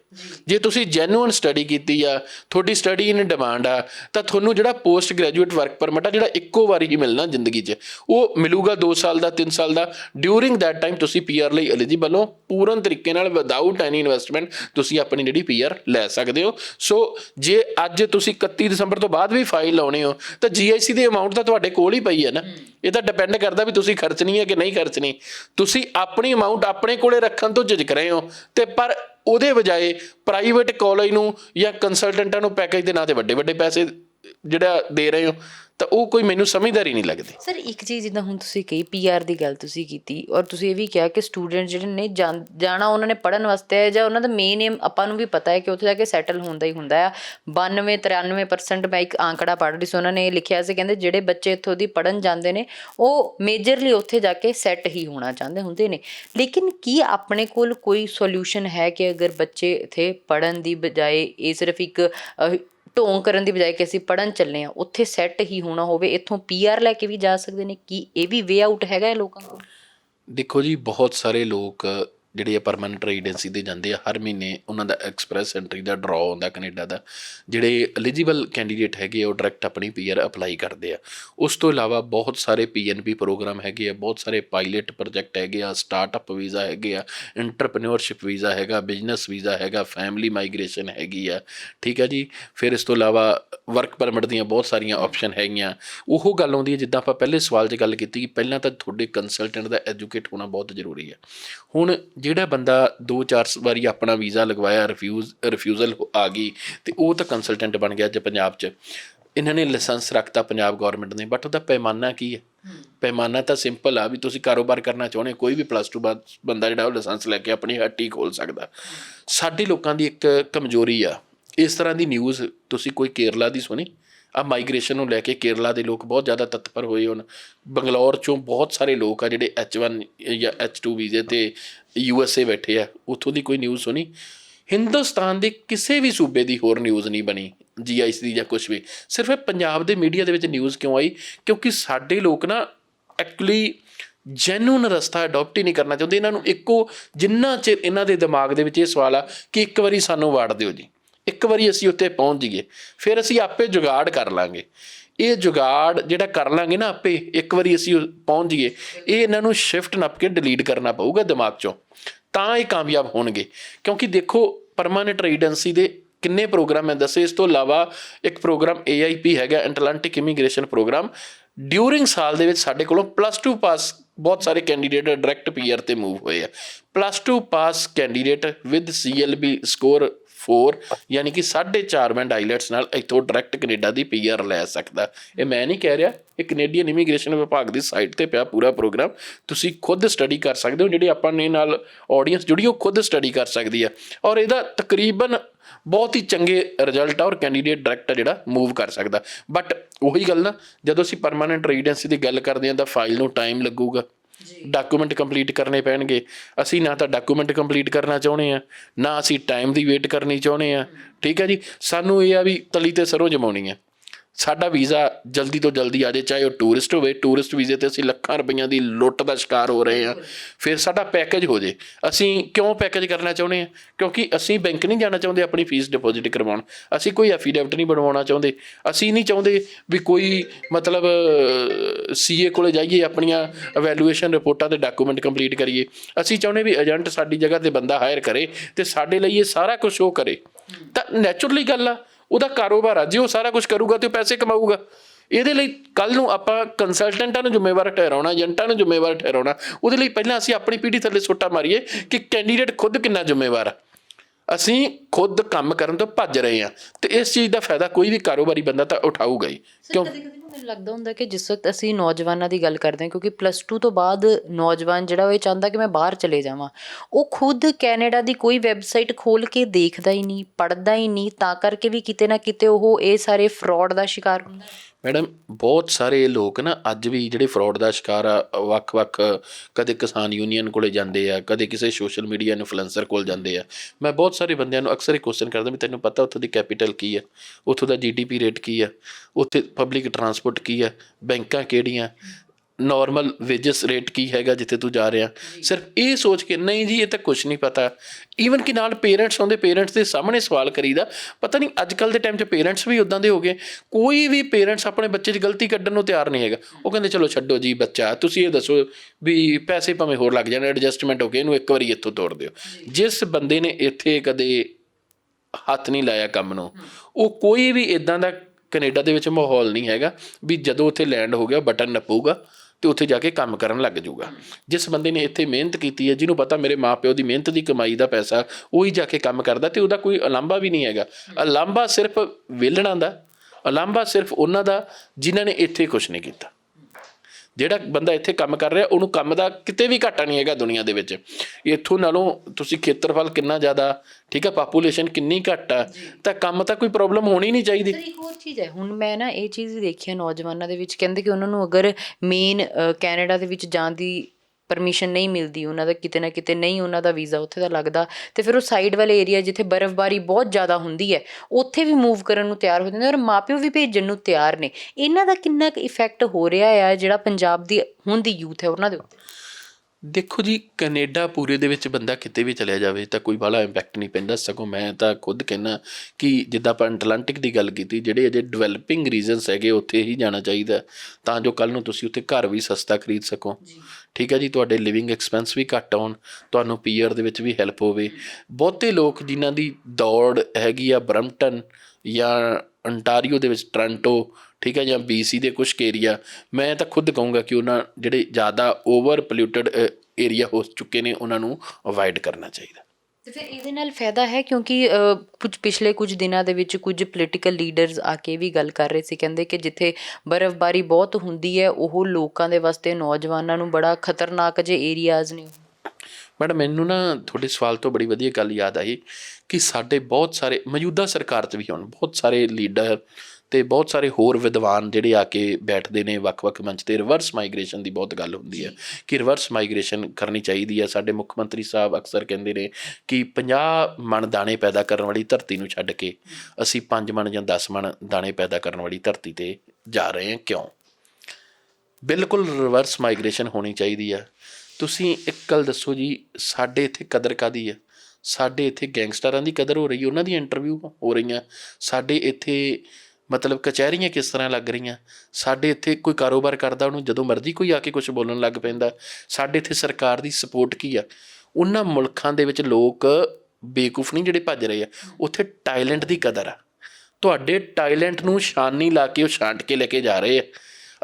ਜੇ। ਤੁਸੀਂ ਜੈਨੂਇਨ ਸਟੱਡੀ ਕੀਤੀ ਆ ਤੁਹਾਡੀ ਸਟੱਡੀ ਇਨ ਡਿਮਾਂਡ ਆ ਤਾਂ ਤੁਹਾਨੂੰ ਜਿਹੜਾ ਪੋਸਟ ਗ੍ਰੈਜੂਏਟ ਵਰਕ ਪਰਮਿਟ ਆ ਜਿਹੜਾ ਇੱਕੋ ਵਾਰੀ ਹੀ ਮਿਲਣਾ ਜ਼ਿੰਦਗੀ 'ਚ ਉਹ ਮਿਲੂਗਾ 2 ਸਾਲ ਦਾ 3 ਸਾਲ ਦਾ। ਡਿਊਰਿੰਗ that ਟਾਈਮ ਤੁਸੀਂ ਪੀਆਰ ਲਈ ਐਲੀਜੀਬਲ ਹੋ। ਪੂਰਨ ਤਰੀਕੇ ਨਾਲ ਵਿਦਆਊਟ ਐਨੀ ਇਨਵੈਸਟਮੈਂਟ ਤੁਸੀਂ ਆਪਣੀ ਜਿਹੜੀ ਪੀਆਰ ਲੈ ਸਕਦੇ ਹੋ। ਸੋ ਜੇ ਅੱਜ ਤੁਸੀਂ 31 ਦਸੰਬਰ ਤੋਂ ਬਾਅਦ ਵੀ ਫਾਈਲ ਲਾਉਣੇ ਹੋ ਤਾਂ ਜੀਆਈਸੀ ਦੀ ਅਮਾਉਂਟ ਤਾਂ ਤੁਹਾਡੇ ਕੋਲ ਹੀ ਪਈ ਹੈ ਨਾ। ਇਹ ਤਾਂ ਡਿਪੈਂਡ ਕਰਦਾ ਵੀ ਤੁਸੀਂ ਖਰਚਣੀ ਹੈ ਕਿ ਨਹੀਂ ਖਰਚਣੀ। ਤੁਸੀਂ ਆਪਣੀ ਅਮਾਉਂਟ ਆਪਣੇ ਕੋਲੇ ਰੱਖਣ ਤੋਂ ਝਿਜਕ ਰਹੇ ਹੋ ਤੇ ਪਰ ਉਹਦੇ ਬਜਾਏ ਪ੍ਰਾਈਵੇਟ ਕਾਲਜ ਨੂੰ ਜਾਂ ਕੰਸਲਟੈਂਟਾਂ ਨੂੰ ਪੈਕੇਜ ਦੇ ਨਾਂ ਤੇ ਵੱਡੇ ਵੱਡੇ ਪੈਸੇ ਜਿਹੜਾ ਦੇ ਰਹੇ ਹੋ। ਤਾਂ ਉਹ ਕੋਈ ਮੈਨੂੰ ਸਮਝਦਾਰੀ ਨਹੀਂ ਲੱਗਦੀ। ਸਰ, ਇੱਕ ਚੀਜ਼ ਜਿੱਦਾਂ ਹੁਣ ਤੁਸੀਂ ਕਹੀ ਪੀਆਰ ਦੀ ਗੱਲ ਤੁਸੀਂ ਕੀਤੀ, ਔਰ ਤੁਸੀਂ ਇਹ ਵੀ ਕਿਹਾ ਕਿ ਸਟੂਡੈਂਟ ਜਿਹੜੇ ਨੇ ਜਾਣ- ਜਾਣਾ ਉਹਨਾਂ ਨੇ ਪੜਨ ਵਾਸਤੇ ਹੈ ਜਾਂ ਉਹਨਾਂ ਦਾ ਮੇਨ ਏਮ ਆਪਾਂ ਨੂੰ ਵੀ ਪਤਾ ਹੈ ਕਿ ਉੱਥੇ ਜਾ ਕੇ ਸੈਟਲ ਹੁੰਦਾ ਹੀ ਹੁੰਦਾ ਆ 92 93% ਮੈਂ ਇੱਕ ਆંકੜਾ ਪੜ੍ਹ ਰਹੀ ਸੀ, ਉਹਨਾਂ ਨੇ ਇਹ ਲਿਖਿਆ ਸੀ, ਕਹਿੰਦੇ ਜਿਹੜੇ ਬੱਚੇ ਇੱਥੋਂ ਦੀ ਪੜਨ ਜਾਂਦੇ ਨੇ, ਉਹ ਮੇਜਰਲੀ ਉੱਥੇ ਜਾ ਕੇ ਸੈੱਟ ਹੀ ਹੋਣਾ ਚਾਹੁੰਦੇ ਹੁੰਦੇ ਨੇ। ਲੇਕਿਨ ਕੀ ਆਪਣੇ ਕੋਲ ਕੋਈ ਸੋਲੂਸ਼ਨ ਹੈ ਕਿ ਅਗਰ ਬੱਚੇ ਇੱਥੇ ਪੜਨ ਦੀ ਬਜਾਏ ਇਹ ਸਿਰਫ ਇੱਕ ਢੋਂਗ ਕਰਨ ਦੀ ਬਜਾਏ ਕਿ ਅਸੀਂ ਪੜਨ ਚੱਲੇ ਆ ਉੱਥੇ ਸੈੱਟ ਹੀ ਹੋਣਾ ਹੋਵੇ, ਇੱਥੋਂ ਪੀਆਰ ਲੈ ਕੇ ਵੀ ਜਾ ਸਕਦੇ ਨੇ ਕੀ ਇਹ ਵੀ ਵੇ ਆਊਟ ਹੈਗਾ ਹੈ ਲੋਕਾਂ ਕੋਲ? ਦੇਖੋ ਜੀ, ਬਹੁਤ ਸਾਰੇ ਲੋਕ ਜਿਹੜੇ ਆ ਪਰਮਨੈਂਟ ਰੈਜ਼ੀਡੈਂਸੀ ਦੇ ਜਾਂਦੇ ਆ ਹਰ ਮਹੀਨੇ ਉਹਨਾਂ ਦਾ ਐਕਸਪ੍ਰੈਸ ਐਂਟਰੀ ਦਾ ਡਰਾਅ ਹੁੰਦਾ ਕੈਨੇਡਾ ਦਾ। ਜਿਹੜੇ ਐਲੀਜੀਬਲ ਕੈਂਡੀਡੇਟ ਹੈਗੇ ਆ, ਉਹ ਡਾਇਰੈਕਟ ਆਪਣੀ ਪੀਆਰ ਅਪਲਾਈ ਕਰਦੇ ਆ। ਉਸ ਤੋਂ ਇਲਾਵਾ ਬਹੁਤ ਸਾਰੇ ਪੀਐਨਪੀ ਪ੍ਰੋਗਰਾਮ ਹੈਗੇ ਆ ਬਹੁਤ ਸਾਰੇ ਪਾਇਲਟ ਪ੍ਰੋਜੈਕਟ ਹੈਗੇ ਆ ਸਟਾਰਟਅਪ ਵੀਜ਼ਾ ਹੈਗੇ ਆ ਇੰਟਰਪ੍ਰੀਨਿਓਰਸ਼ਿਪ ਵੀਜ਼ਾ ਹੈਗਾ ਬਿਜ਼ਨਸ ਵੀਜ਼ਾ ਹੈਗਾ ਫੈਮਿਲੀ ਮਾਈਗ੍ਰੇਸ਼ਨ ਹੈਗੀ ਆ। ਠੀਕ ਆ ਜੀ? ਫਿਰ ਇਸ ਤੋਂ ਇਲਾਵਾ ਵਰਕ ਪਰਮਿਟ ਦੀਆਂ ਬਹੁਤ ਸਾਰੀਆਂ ਆਪਸ਼ਨ ਹੈਗੀਆਂ। ਉਹ ਗੱਲ ਆਉਂਦੀ ਹੈ ਜਿੱਦਾਂ ਆਪਾਂ ਪਹਿਲੇ ਸਵਾਲ 'ਚ ਗੱਲ ਕੀਤੀ ਕਿ ਪਹਿਲਾਂ ਤਾਂ ਤੁਹਾਡੇ ਕੰਸਲਟੈਂਟ ਦਾ ਐਜੂਕੇਟ ਹੋਣਾ ਬਹੁਤ ਜ਼ਰੂਰੀ ਹੈ ਹੁਣ ਜਿਹੜਾ ਬੰਦਾ ਦੋ ਚਾਰ ਸ- ਵਾਰੀ ਆਪਣਾ ਵੀਜ਼ਾ ਲਗਵਾਇਆ ਰਿਫਿਊਜ਼ ਰਿਫਿਊਜ਼ਲ ਆ ਗਈ, ਤੇ ਉਹ ਤਾਂ ਕੰਸਲਟੈਂਟ ਬਣ ਗਿਆ ਅੱਜ ਪੰਜਾਬ 'ਚ। ਇਹਨਾਂ ਨੇ ਲਾਇਸੈਂਸ ਰੱਖਤਾ ਪੰਜਾਬ ਗਵਰਨਮੈਂਟ ਨੇ ਬਟ ਉਹਦਾ ਪੈਮਾਨਾ ਕੀ ਹੈ? ਪੈਮਾਨਾ ਤਾਂ ਸਿੰਪਲ ਆ ਵੀ ਤੁਸੀਂ ਕਾਰੋਬਾਰ ਕਰਨਾ ਚਾਹੁੰਦੇ ਕੋਈ ਵੀ ਪਲੱਸ 2 ਬਾਅਦ ਬੰਦਾ ਜਿਹੜਾ ਉਹ ਲਾਇਸੈਂਸ ਲੈ ਕੇ ਆਪਣੀ ਹੱਟੀ ਖੋਲ ਸਕਦਾ। ਸਾਡੇ ਲੋਕਾਂ ਦੀ ਇੱਕ ਕਮਜ਼ੋਰੀ ਆ। ਇਸ ਤਰ੍ਹਾਂ ਦੀ ਨਿਊਜ਼ ਤੁਸੀਂ ਕੋਈ ਕੇਰਲਾ ਦੀ ਸੁਣੀ? ਆ ਮਾਈਗ੍ਰੇਸ਼ਨ ਨੂੰ ਲੈ ਕੇ ਕੇਰਲਾ ਦੇ ਲੋਕ ਬਹੁਤ ਜ਼ਿਆਦਾ ਤਤਪਰ ਹੋਏ ਹੁਣ। ਬੰਗਲੌਰ ਚੋਂ ਬਹੁਤ ਸਾਰੇ ਲੋਕ ਆ ਜਿਹੜੇ H1 ਜਾਂ H2 ਵੀਜ਼ੇ ਤੇ USA ਬੈਠੇ ਆ। ਉੱਥੋਂ ਦੀ ਕੋਈ ਨਿਊਜ਼ ਸੁਣੀ? ਹਿੰਦੁਸਤਾਨ ਦੇ ਕਿਸੇ ਵੀ ਸੂਬੇ ਦੀ ਹੋਰ ਨਿਊਜ਼ ਨਹੀਂ ਬਣੀ ਜੀਆਈਸੀ ਦੀ ਜਾਂ ਕੁਝ ਵੀ। ਸਿਰਫ ਇਹ ਪੰਜਾਬ ਦੇ ਮੀਡੀਆ ਦੇ ਵਿੱਚ ਨਿਊਜ਼ ਕਿਉਂ ਆਈ? ਕਿਉਂਕਿ ਸਾਡੇ ਲੋਕ ਨਾ ਐਕਚੁਅਲੀ ਜੈਨੂਨ ਰਸਤਾ ਅਡਾਪਟ ਹੀ ਨਹੀਂ ਕਰਨਾ ਚਾਹੁੰਦੇ। ਇਹਨਾਂ ਨੂੰ ਇੱਕੋ ਜਿੰਨਾ ਚਿਰ ਇਹਨਾਂ ਦੇ ਦਿਮਾਗ ਦੇ ਵਿੱਚ ਇਹ ਸਵਾਲ ਆ ਕਿ ਇੱਕ ਵਾਰੀ ਸਾਨੂੰ ਵਾੜ ਦਿਓ ਜੀ। ਇੱਕ ਵਾਰੀ ਅਸੀਂ ਉੱਤੇ ਪਹੁੰਚ ਜਾਈਏ, ਫਿਰ ਅਸੀਂ ਆਪੇ ਜੁਗਾੜ ਕਰ ਲਾਂਗੇ। ਇਹ ਜੁਗਾੜ ਜਿਹੜਾ ਕਰ ਲਾਂਗੇ ਨਾ ਆਪੇ, ਇੱਕ ਵਾਰੀ ਅਸੀਂ ਪਹੁੰਚ ਜਾਈਏ, ਇਹ ਇਹਨਾਂ ਨੂੰ ਸ਼ਿਫਟ ਨੱਪ ਕੇ ਡਿਲੀਟ ਕਰਨਾ ਪਊਗਾ ਦਿਮਾਗ ਚੋਂ। ਤਾਂ ਇਹ ਕਾਮਯਾਬ ਹੋਣਗੇ। ਕਿਉਂਕਿ ਦੇਖੋ ਪਰਮਾਨੈਂਟ ਰੈਜ਼ੀਡੈਂਸੀ ਦੇ ਕਿੰਨੇ ਪ੍ਰੋਗਰਾਮ ਮੈਂ ਦੱਸੇ, ਇਸ ਤੋਂ ਇਲਾਵਾ ਇੱਕ ਪ੍ਰੋਗਰਾਮ AIP ਹੈਗਾ ਐਟਲਾਂਟਿਕ ਇਮੀਗ੍ਰੇਸ਼ਨ ਪ੍ਰੋਗਰਾਮ ਡਿਊਰਿੰਗ ਸਾਲ ਦੇ ਵਿੱਚ ਸਾਡੇ ਕੋਲੋਂ ਪਲੱਸ 2 ਪਾਸ ਬਹੁਤ ਸਾਰੇ ਕੈਂਡੀਡੇਟ ਡਾਇਰੈਕਟ ਪੀਆਰ ਤੇ ਮੂਵ ਹੋਏ ਆ। Plus 2 pass candidate with CLB score 4 ਯਾਨੀ ਕਿ 4.5 ਮੈਂ ਆਈਲੈਟਸ ਨਾਲ ਇੱਥੋਂ ਡਾਇਰੈਕਟ ਕੈਨੇਡਾ ਦੀ ਪੀਆਰ ਲੈ ਸਕਦਾ। ਇਹ ਮੈਂ ਨਹੀਂ ਕਹਿ ਰਿਹਾ, ਇਹ ਕੈਨੇਡੀਅਨ ਇਮੀਗ੍ਰੇਸ਼ਨ ਵਿਭਾਗ ਦੀ ਸਾਈਟ ਤੇ ਪਿਆ ਪੂਰਾ ਪ੍ਰੋਗਰਾਮ ਤੁਸੀਂ ਖੁਦ ਸਟੱਡੀ ਕਰ ਸਕਦੇ ਹੋ, ਜਿਹੜੀ ਆਪਾਂ ਨੇ ਨਾਲ ਆਡੀਅנס ਜੁੜੀ, ਉਹ ਖੁਦ ਸਟੱਡੀ ਕਰ ਸਕਦੀ ਹੈ ਔਰ ਇਹਦਾ ਤਕਰੀਬਨ ਬਹੁਤ ਹੀ ਚੰਗੇ ਰਿਜ਼ਲਟ ਆ ਔਰ ਕੈਂਡੀਡੇਟ ਡਾਇਰੈਕਟ ਜਿਹੜਾ ਮੂਵ ਕਰ ਸਕਦਾ। ਬਟ ਉਹੀ ਗੱਲ ਨਾ, ਜਦੋਂ ਅਸੀਂ ਪਰਮਾਨੈਂਟ ਰੈਜ਼ੀਡੈਂਸੀ ਦੀ ਗੱਲ ਕਰਦੇ ਹਾਂ, ਤਾਂ ਫਾਈਲ ਨੂੰ ਟਾਈਮ ਲੱਗੂਗਾ। ਡਾਕੂਮੈਂਟ ਕੰਪਲੀਟ ਕਰਨੇ ਪੈਣਗੇ। ਅਸੀਂ ਨਾ ਤਾਂ ਡਾਕੂਮੈਂਟ ਕੰਪਲੀਟ ਕਰਨਾ ਚਾਹੁੰਦੇ ਆ ਨਾ ਅਸੀਂ ਟਾਈਮ ਦੀ ਵੇਟ ਕਰਨੀ ਚਾਹੁੰਦੇ ਆ ਠੀਕ ਹੈ ਜੀ? ਸਾਨੂੰ ਇਹ ਆ ਵੀ ਤਲੀ ਤੇ ਸਰੋਂ ਜਮਾਉਣੀ ਆ ਸਾਡਾ ਵੀਜ਼ਾ ਜਲਦੀ ਤੋਂ ਜਲਦੀ ਆ ਜਾਏ ਚਾਹੇ ਉਹ ਟੂਰਿਸਟ ਹੋਵੇ ਟੂਰਿਸਟ ਵੀਜ਼ੇ ਤੇ ਅਸੀਂ ਲੱਖਾਂ ਰੁਪਈਆਂ ਦੀ ਲੁੱਟ ਦਾ ਸ਼ਿਕਾਰ ਹੋ ਰਹੇ ਹਾਂ। ਫਿਰ ਸਾਡਾ ਪੈਕੇਜ ਹੋ ਜੇ। ਅਸੀਂ ਕਿਉਂ ਪੈਕੇਜ ਕਰਨਾ ਚਾਹੁੰਦੇ ਹਾਂ? ਕਿਉਂਕਿ ਅਸੀਂ ਬੈਂਕ ਨਹੀਂ ਜਾਣਾ ਚਾਹੁੰਦੇ ਆਪਣੀ ਫੀਸ ਡਿਪੋਜ਼ਿਟ ਕਰਵਾਉਣ। ਅਸੀਂ ਕੋਈ ਐਫੀਡੈਵਿਟ ਨਹੀਂ ਬਣਵਾਉਣਾ ਚਾਹੁੰਦੇ। ਅਸੀਂ ਨਹੀਂ ਚਾਹੁੰਦੇ ਵੀ ਕੋਈ ਮਤਲਬ ਸੀਏ ਕੋਲੇ ਜਾਈਏ, ਆਪਣੀਆਂ ਇਵੈਲੂਏਸ਼ਨ ਰਿਪੋਰਟਾਂ ਤੇ ਡਾਕੂਮੈਂਟ ਕੰਪਲੀਟ ਕਰੀਏ। ਅਸੀਂ ਚਾਹੁੰਦੇ ਵੀ ਏਜੰਟ ਸਾਡੀ ਜਗ੍ਹਾ ਤੇ ਬੰਦਾ ਹਾਇਰ ਕਰੇ ਤੇ ਸਾਡੇ ਲਈ ਇਹ ਸਾਰਾ ਕੁਝ ਉਹ ਕਰੇ। ਤਾਂ ਨੈਚੁਰਲੀ ਗੱਲ ਆ। ਉਹਦਾ ਕਾਰੋਬਾਰ ਆ। ਜੇ ਉਹ ਸਾਰਾ ਕੁਝ ਕਰੂਗਾ ਤੇ ਉਹ ਪੈਸੇ ਕਮਾਊਗਾ। ਇਹਦੇ ਲਈ ਕੱਲ ਨੂੰ ਆਪਾਂ ਕੰਸਲਟੈਂਟਾਂ ਨੂੰ ਜ਼ਿੰਮੇਵਾਰ ਠਹਿਰਾਉਣਾ, ਏਜੰਟਾਂ ਨੂੰ ਜ਼ਿੰਮੇਵਾਰ ਠਹਿਰਾਉਣਾ। ਉਹਦੇ ਲਈ ਪਹਿਲਾਂ ਅਸੀਂ ਆਪਣੀ ਪੀੜ੍ਹੀ ਥੱਲੇ ਸੁੱਟਾ ਮਾਰੀਏ ਕਿ ਕੈਂਡੀਡੇਟ ਖੁਦ ਕਿੰਨਾ ਜ਼ਿੰਮੇਵਾਰ ਆ। ਅਸੀਂ ਖੁਦ ਕੰਮ ਕਰਨ ਤੋਂ ਭੱਜ ਰਹੇ ਹਾਂ ਤੇ ਇਸ ਚੀਜ਼ ਦਾ ਫਾਇਦਾ ਕੋਈ ਵੀ ਕਾਰੋਬਾਰੀ ਬੰਦਾ ਤਾਂ ਉਠਾਊਗਾ ਹੀ। ਕਿਉਂ? ਮੈਨੂੰ ਲੱਗਦਾ ਹੁੰਦਾ ਕਿ ਜਿਸ ਵਕਤ ਅਸੀਂ ਨੌਜਵਾਨਾਂ ਦੀ ਗੱਲ ਕਰਦੇ ਹਾਂ ਕਿਉਂਕਿ ਪਲੱਸ 2 ਤੋਂ ਬਾਅਦ ਨੌਜਵਾਨ ਜਿਹੜਾ ਉਹ ਇਹ ਚਾਹੁੰਦਾ ਕਿ ਮੈਂ ਬਾਹਰ ਚਲੇ ਜਾਵਾਂ ਉਹ ਖੁਦ ਕੈਨੇਡਾ ਦੀ ਕੋਈ ਵੈਬਸਾਈਟ ਖੋਲ ਕੇ ਦੇਖਦਾ ਹੀ ਨਹੀਂ ਪੜ੍ਹਦਾ ਹੀ ਨਹੀਂ ਤਾਂ ਕਰਕੇ ਵੀ ਕਿਤੇ ਨਾ ਕਿਤੇ ਉਹ ਇਹ ਸਾਰੇ ਫਰਾਡ ਦਾ ਸ਼ਿਕਾਰ ਹੁੰਦਾ। ਹੈ ਮੈਡਮ, ਬਹੁਤ ਸਾਰੇ ਲੋਕ ਨਾ ਅੱਜ ਵੀ ਜਿਹੜੇ ਫਰਾਡ ਦਾ ਸ਼ਿਕਾਰ ਆ, ਵੱਖ-ਵੱਖ ਕਦੇ ਕਿਸਾਨ ਯੂਨੀਅਨ ਕੋਲੇ ਜਾਂਦੇ ਆ, ਕਦੇ ਕਿਸੇ ਸੋਸ਼ਲ ਮੀਡੀਆ ਇਨਫਲੂਐਂਸਰ ਕੋਲ ਜਾਂਦੇ ਆ। ਮੈਂ ਬਹੁਤ ਸਾਰੇ ਬੰਦਿਆਂ ਨੂੰ ਅਕਸਰ ਹੀ ਕੁਐਸਚਨ ਕਰਦਾ ਵੀ ਤੈਨੂੰ ਪਤਾ ਉੱਥੋਂ ਦੀ ਕੈਪੀਟਲ ਕੀ ਆ? ਉੱਥੋਂ ਦਾ ਜੀਡੀਪੀ ਰੇਟ ਕੀ ਆ? ਉੱਥੇ ਪਬਲਿਕ ਟਰਾਂਸਪੋਰਟ ਕੀ ਆ? ਬੈਂਕਾਂ ਕਿਹੜੀਆਂ? ਨਾਰਮਲ ਵੇਜਸ ਰੇਟ ਕੀ ਹੈਗਾ ਜਿੱਥੇ ਤੂੰ ਜਾ ਰਿਹਾ। ਸਿਰਫ ਇਹ ਸੋਚ ਕੇ ਨਹੀਂ ਜੀ ਇਹ ਤਾਂ ਕੁਝ ਨਹੀਂ ਪਤਾ। ਈਵਨ ਕਿ ਨਾਲ ਪੇਰੈਂਟਸ ਹੁੰਦੇ ਪੇਰੈਂਟਸ ਦੇ ਸਾਹਮਣੇ ਸਵਾਲ ਕਰੀਦਾ। ਪਤਾ ਨਹੀਂ ਅੱਜ ਕੱਲ ਦੇ ਟਾਈਮ 'ਚ ਪੇਰੈਂਟਸ ਵੀ ਉਦਾਂ ਦੇ ਹੋ ਗਏ। ਕੋਈ ਵੀ ਪੇਰੈਂਟਸ ਆਪਣੇ ਬੱਚੇ 'ਚ ਗਲਤੀ ਕੱਢਣ ਨੂੰ ਤਿਆਰ ਨਹੀਂ ਹੈਗਾ। ਉਹ ਕਹਿੰਦੇ ਚਲੋ ਛੱਡੋ ਜੀ ਬੱਚਾ। ਤੁਸੀਂ ਇਹ ਦੱਸੋ ਵੀ ਪੈਸੇ ਭਾਵੇਂ ਹੋਰ ਲੱਗ ਜਾਣ ਐਡਜਸਟਮੈਂਟ ਹੋ ਕੇ ਇਹਨੂੰ ਇੱਕ ਵਾਰੀ ਇੱਥੋਂ ਤੋੜ ਦਿਓ। ਜਿਸ ਬੰਦੇ ਨੇ ਇੱਥੇ ਕਦੇ ਹੱਥ ਨਹੀਂ ਲਾਇਆ ਕੰਮ ਨੂੰ ਉਹ ਕੋਈ ਵੀ ਇਦਾਂ ਦਾ ਕੈਨੇਡਾ ਦੇ ਵਿੱਚ ਮਾਹੌਲ ਨਹੀਂ ਹੈਗਾ ਵੀ ਜਦੋਂ ਉੱਥੇ ਲੈਂਡ ਹੋ ਗਿਆ ਬਟਨ ਨੱਪੂਗਾ। ਤੇ ਉੱਥੇ ਜਾ ਕੇ ਕੰਮ ਕਰਨ ਲੱਗ ਜਾਊਗਾ। ਜਿਸ ਬੰਦੇ ਨੇ ਇੱਥੇ ਮਿਹਨਤ ਕੀਤੀ ਹੈ, ਜਿਹਨੂੰ ਪਤਾ ਮੇਰੇ ਮਾਪਿਓ ਦੀ ਮਿਹਨਤ ਦੀ ਕਮਾਈ ਦਾ ਪੈਸਾ, ਉਹੀ ਜਾ ਕੇ ਕੰਮ ਕਰਦਾ ਤੇ ਉਹਦਾ ਕੋਈ ਅਲਾਂਭਾ ਵੀ ਨਹੀਂ ਹੈਗਾ। ਅਲਾਂਭਾ ਸਿਰਫ ਵਿਹਲਣਾ ਦਾ, ਅਲਾਂਭਾ ਸਿਰਫ ਉਹਨਾਂ ਦਾ, ਜਿਨ੍ਹਾਂ ਨੇ ਇੱਥੇ ਕੁਝ ਨਹੀਂ ਕੀਤਾ। ਜਿਹੜਾ ਬੰਦਾ ਇੱਥੇ ਕੰਮ ਕਰ ਰਿਹਾ ਉਹਨੂੰ ਕੰਮ ਦਾ ਕਿਤੇ ਵੀ ਘਾਟਾ ਨਹੀਂ ਹੈਗਾ ਦੁਨੀਆ ਦੇ ਵਿੱਚ। ਇੱਥੋਂ ਨਾਲੋਂ ਤੁਸੀਂ ਖੇਤਰਫਲ ਕਿੰਨਾ ਜ਼ਿਆਦਾ ਠੀਕ ਹੈ ਪਾਪੂਲੇਸ਼ਨ ਕਿੰਨੀ ਘੱਟ ਆ ਤਾਂ ਕੰਮ ਤਾਂ ਕੋਈ ਪ੍ਰੋਬਲਮ ਹੋਣੀ ਨਹੀਂ ਚਾਹੀਦੀ। ਇੱਕ ਹੋਰ ਚੀਜ਼ ਹੈ ਹੁਣ ਮੈਂ ਨਾ ਇਹ ਚੀਜ਼ ਦੇਖੀ ਹੈ ਨੌਜਵਾਨਾਂ ਦੇ ਵਿੱਚ ਕਹਿੰਦੇ ਕਿ ਉਹਨਾਂ ਨੂੰ ਅਗਰ ਮੇਨ ਕੈਨੇਡਾ ਦੇ ਵਿੱਚ ਜਾਣ ਦੀ ਪਰਮਿਸ਼ਨ ਨਹੀਂ ਮਿਲਦੀ ਉਹਨਾਂ ਦਾ, ਕਿਤੇ ਨਾ ਕਿਤੇ ਨਹੀਂ ਉਹਨਾਂ ਦਾ ਵੀਜ਼ਾ ਉੱਥੇ ਦਾ ਲੱਗਦਾ। ਤੇ ਫਿਰ ਉਹ ਸਾਈਡ ਵਾਲੇ ਏਰੀਆ ਜਿੱਥੇ ਬਰਫ਼ਬਾਰੀ ਬਹੁਤ ਜ਼ਿਆਦਾ ਹੁੰਦੀ ਹੈ, ਉੱਥੇ ਵੀ ਮੂਵ ਕਰਨ ਨੂੰ ਤਿਆਰ ਹੋ ਜਾਂਦੇ ਔਰ ਮਾਪਿਓ ਵੀ ਭੇਜਣ ਨੂੰ ਤਿਆਰ ਨੇ। ਇਹਨਾਂ ਦਾ ਕਿੰਨਾ ਕੁ ਇਫੈਕਟ ਹੋ ਰਿਹਾ ਹੈ ਜਿਹੜਾ ਪੰਜਾਬ ਦੀ, ਹੁਣ ਦੀ ਯੂਥ ਹੈ ਉਹਨਾਂ ਦੇ ਉੱਤੇ? ਦੇਖੋ ਜੀ ਕੈਨੇਡਾ ਪੂਰੇ ਦੇ ਵਿੱਚ ਬੰਦਾ ਕਿਤੇ ਵੀ ਚਲਿਆ ਜਾਵੇ ਤਾਂ ਕੋਈ ਬਾਹਲਾ ਇੰਪੈਕਟ ਨਹੀਂ ਪੈਂਦਾ। ਸਗੋਂ ਮੈਂ ਤਾਂ ਖੁਦ ਕਹਿੰਦਾ ਕਿ ਜਿੱਦਾਂ ਆਪਾਂ ਐਟਲਾਂਟਿਕ ਦੀ ਗੱਲ ਕੀਤੀ ਜਿਹੜੇ ਅਜੇ ਡਿਵੈਲਪਿੰਗ ਰੀਜਨਸ ਹੈਗੇ ਉੱਥੇ ਹੀ ਜਾਣਾ ਚਾਹੀਦਾ। ਤਾਂ ਜੋ ਕੱਲ ਨੂੰ ਤੁਸੀਂ ਉੱਥੇ ਘਰ ਵੀ ਸਸਤਾ ਖਰੀਦ ਸਕੋ। ਠੀਕ ਹੈ ਜੀ ਤੁਹਾਡੇ ਲਿਵਿੰਗ ਐਕਸਪੈਂਸ ਵੀ ਘੱਟ ਆਉਣ ਤੁਹਾਨੂੰ ਪੀਆਰ ਦੇ ਵਿੱਚ ਵੀ ਹੈਲਪ ਹੋਵੇ। ਬਹੁਤੇ ਲੋਕ ਜਿਨ੍ਹਾਂ ਦੀ ਦੌੜ ਹੈਗੀ ਆ ਬਰਮਟਨ ਜਾਂ ਅੰਟਾਰੀਓ ਦੇ ਵਿੱਚ, ਟ੍ਰਾਂਟੋ, ਠੀਕ ਹੈ, ਜਾਂ BC ਦੇ ਕੁਝ ਏਰੀਆ, ਮੈਂ ਤਾਂ ਖੁਦ ਕਹੂੰਗਾ ਕਿ ਉਹਨਾਂ ਜਿਹੜੇ ਜ਼ਿਆਦਾ ਓਵਰ ਪੋਲਿਊਟਡ ਏਰੀਆ ਹੋ ਚੁੱਕੇ ਨੇ, ਉਹਨਾਂ ਨੂੰ ਅਵੋਇਡ ਕਰਨਾ ਚਾਹੀਦਾ। ਤੇ ਫਿਰ ਇਹਦੇ ਨਾਲ ਫਾਇਦਾ ਹੈ ਕਿਉਂਕਿ ਕੁਝ ਪਿਛਲੇ ਕੁਝ ਦਿਨਾਂ ਦੇ ਵਿੱਚ ਕੁਝ ਪੋਲੀਟੀਕਲ ਲੀਡਰਸ ਆ ਕੇ ਵੀ ਗੱਲ ਕਰ ਰਹੇ ਸੀ, ਕਹਿੰਦੇ ਕਿ ਜਿੱਥੇ ਬਰਫ਼ਬਾਰੀ ਬਹੁਤ ਹੁੰਦੀ ਹੈ, ਉਹ ਲੋਕਾਂ ਦੇ ਵਾਸਤੇ ਨੌਜਵਾਨਾਂ ਨੂੰ ਬੜਾ ਖਤਰਨਾਕ ਜੇ ਏਰੀਆਜ਼ ਨੇ ਮੈਡਮ ਮੈਨੂੰ ਨਾ ਤੁਹਾਡੇ ਸਵਾਲ ਤੋਂ ਬੜੀ ਵਧੀਆ ਗੱਲ ਯਾਦ ਆਈ ਕਿ ਸਾਡੇ ਬਹੁਤ ਸਾਰੇ ਮੌਜੂਦਾ ਸਰਕਾਰ 'ਚ ਵੀ ਹੁਣ ਬਹੁਤ ਸਾਰੇ ਲੀਡਰ ਤੇ ਬਹੁਤ ਸਾਰੇ ਹੋਰ ਵਿਦਵਾਨ ਜਿਹੜੇ ਆ ਕੇ ਬੈਠਦੇ ਨੇ ਵੱਖ-ਵੱਖ ਮੰਚ ਤੇ ਰਿਵਰਸ ਮਾਈਗ੍ਰੇਸ਼ਨ ਦੀ ਬਹੁਤ ਗੱਲ ਹੁੰਦੀ ਹੈ ਕਿ ਰਿਵਰਸ ਮਾਈਗ੍ਰੇਸ਼ਨ ਕਰਨੀ ਚਾਹੀਦੀ ਹੈ। ਸਾਡੇ ਮੁੱਖ ਮੰਤਰੀ ਸਾਹਿਬ ਅਕਸਰ ਕਹਿੰਦੇ ਨੇ ਕਿ 50 ਮਣ ਦਾਣੇ ਪੈਦਾ ਕਰਨ ਵਾਲੀ ਧਰਤੀ ਨੂੰ ਛੱਡ ਕੇ ਅਸੀਂ 5 ਮਣ ਜਾਂ 10 ਮਣ ਦਾਣੇ ਪੈਦਾ ਕਰਨ ਵਾਲੀ ਧਰਤੀ ਤੇ ਜਾ ਰਹੇ ਹਾਂ। ਕਿਉਂ? ਬਿਲਕੁਲ ਰਿਵਰਸ ਮਾਈਗ੍ਰੇਸ਼ਨ ਹੋਣੀ ਚਾਹੀਦੀ ਆ ਤੁਸੀਂ ਇੱਕ ਗੱਲ ਦੱਸੋ ਜੀ, ਸਾਡੇ ਇੱਥੇ ਕਦਰ ਕਾਦੀ ਆ? ਸਾਡੇ ਇੱਥੇ ਗੈਂਗਸਟਰਾਂ ਦੀ ਕਦਰ ਹੋ ਰਹੀ ਉਹਨਾਂ ਦੀ ਇੰਟਰਵਿਊ ਹੋ ਰਹੀਆਂ। ਸਾਡੇ ਇੱਥੇ ਮਤਲਬ ਕਚਹਿਰੀਆਂ ਕਿਸ ਤਰ੍ਹਾਂ ਲੱਗ ਰਹੀਆਂ? ਸਾਡੇ ਇੱਥੇ ਕੋਈ ਕਾਰੋਬਾਰ ਕਰਦਾ, ਉਹਨੂੰ ਜਦੋਂ ਮਰਜ਼ੀ ਕੋਈ ਆ ਕੇ ਕੁਝ ਬੋਲਣ ਲੱਗ ਪੈਂਦਾ। ਸਾਡੇ ਇੱਥੇ ਸਰਕਾਰ ਦੀ ਸਪੋਰਟ ਕੀ ਆ? ਉਹਨਾਂ ਮੁਲਕਾਂ ਦੇ ਵਿੱਚ ਲੋਕ ਬੇਕੂਫ ਨਹੀਂ ਜਿਹੜੇ ਭੱਜ ਰਹੇ ਆ। ਉੱਥੇ ਟੈਲੈਂਟ ਦੀ ਕਦਰ ਆ। ਤੁਹਾਡੇ ਟੈਲੈਂਟ ਨੂੰ ਸ਼ਾਨੀ ਲਾ ਕੇ ਉਹ ਛਾਂਟ ਕੇ ਲੈ ਕੇ ਜਾ ਰਹੇ ਆ।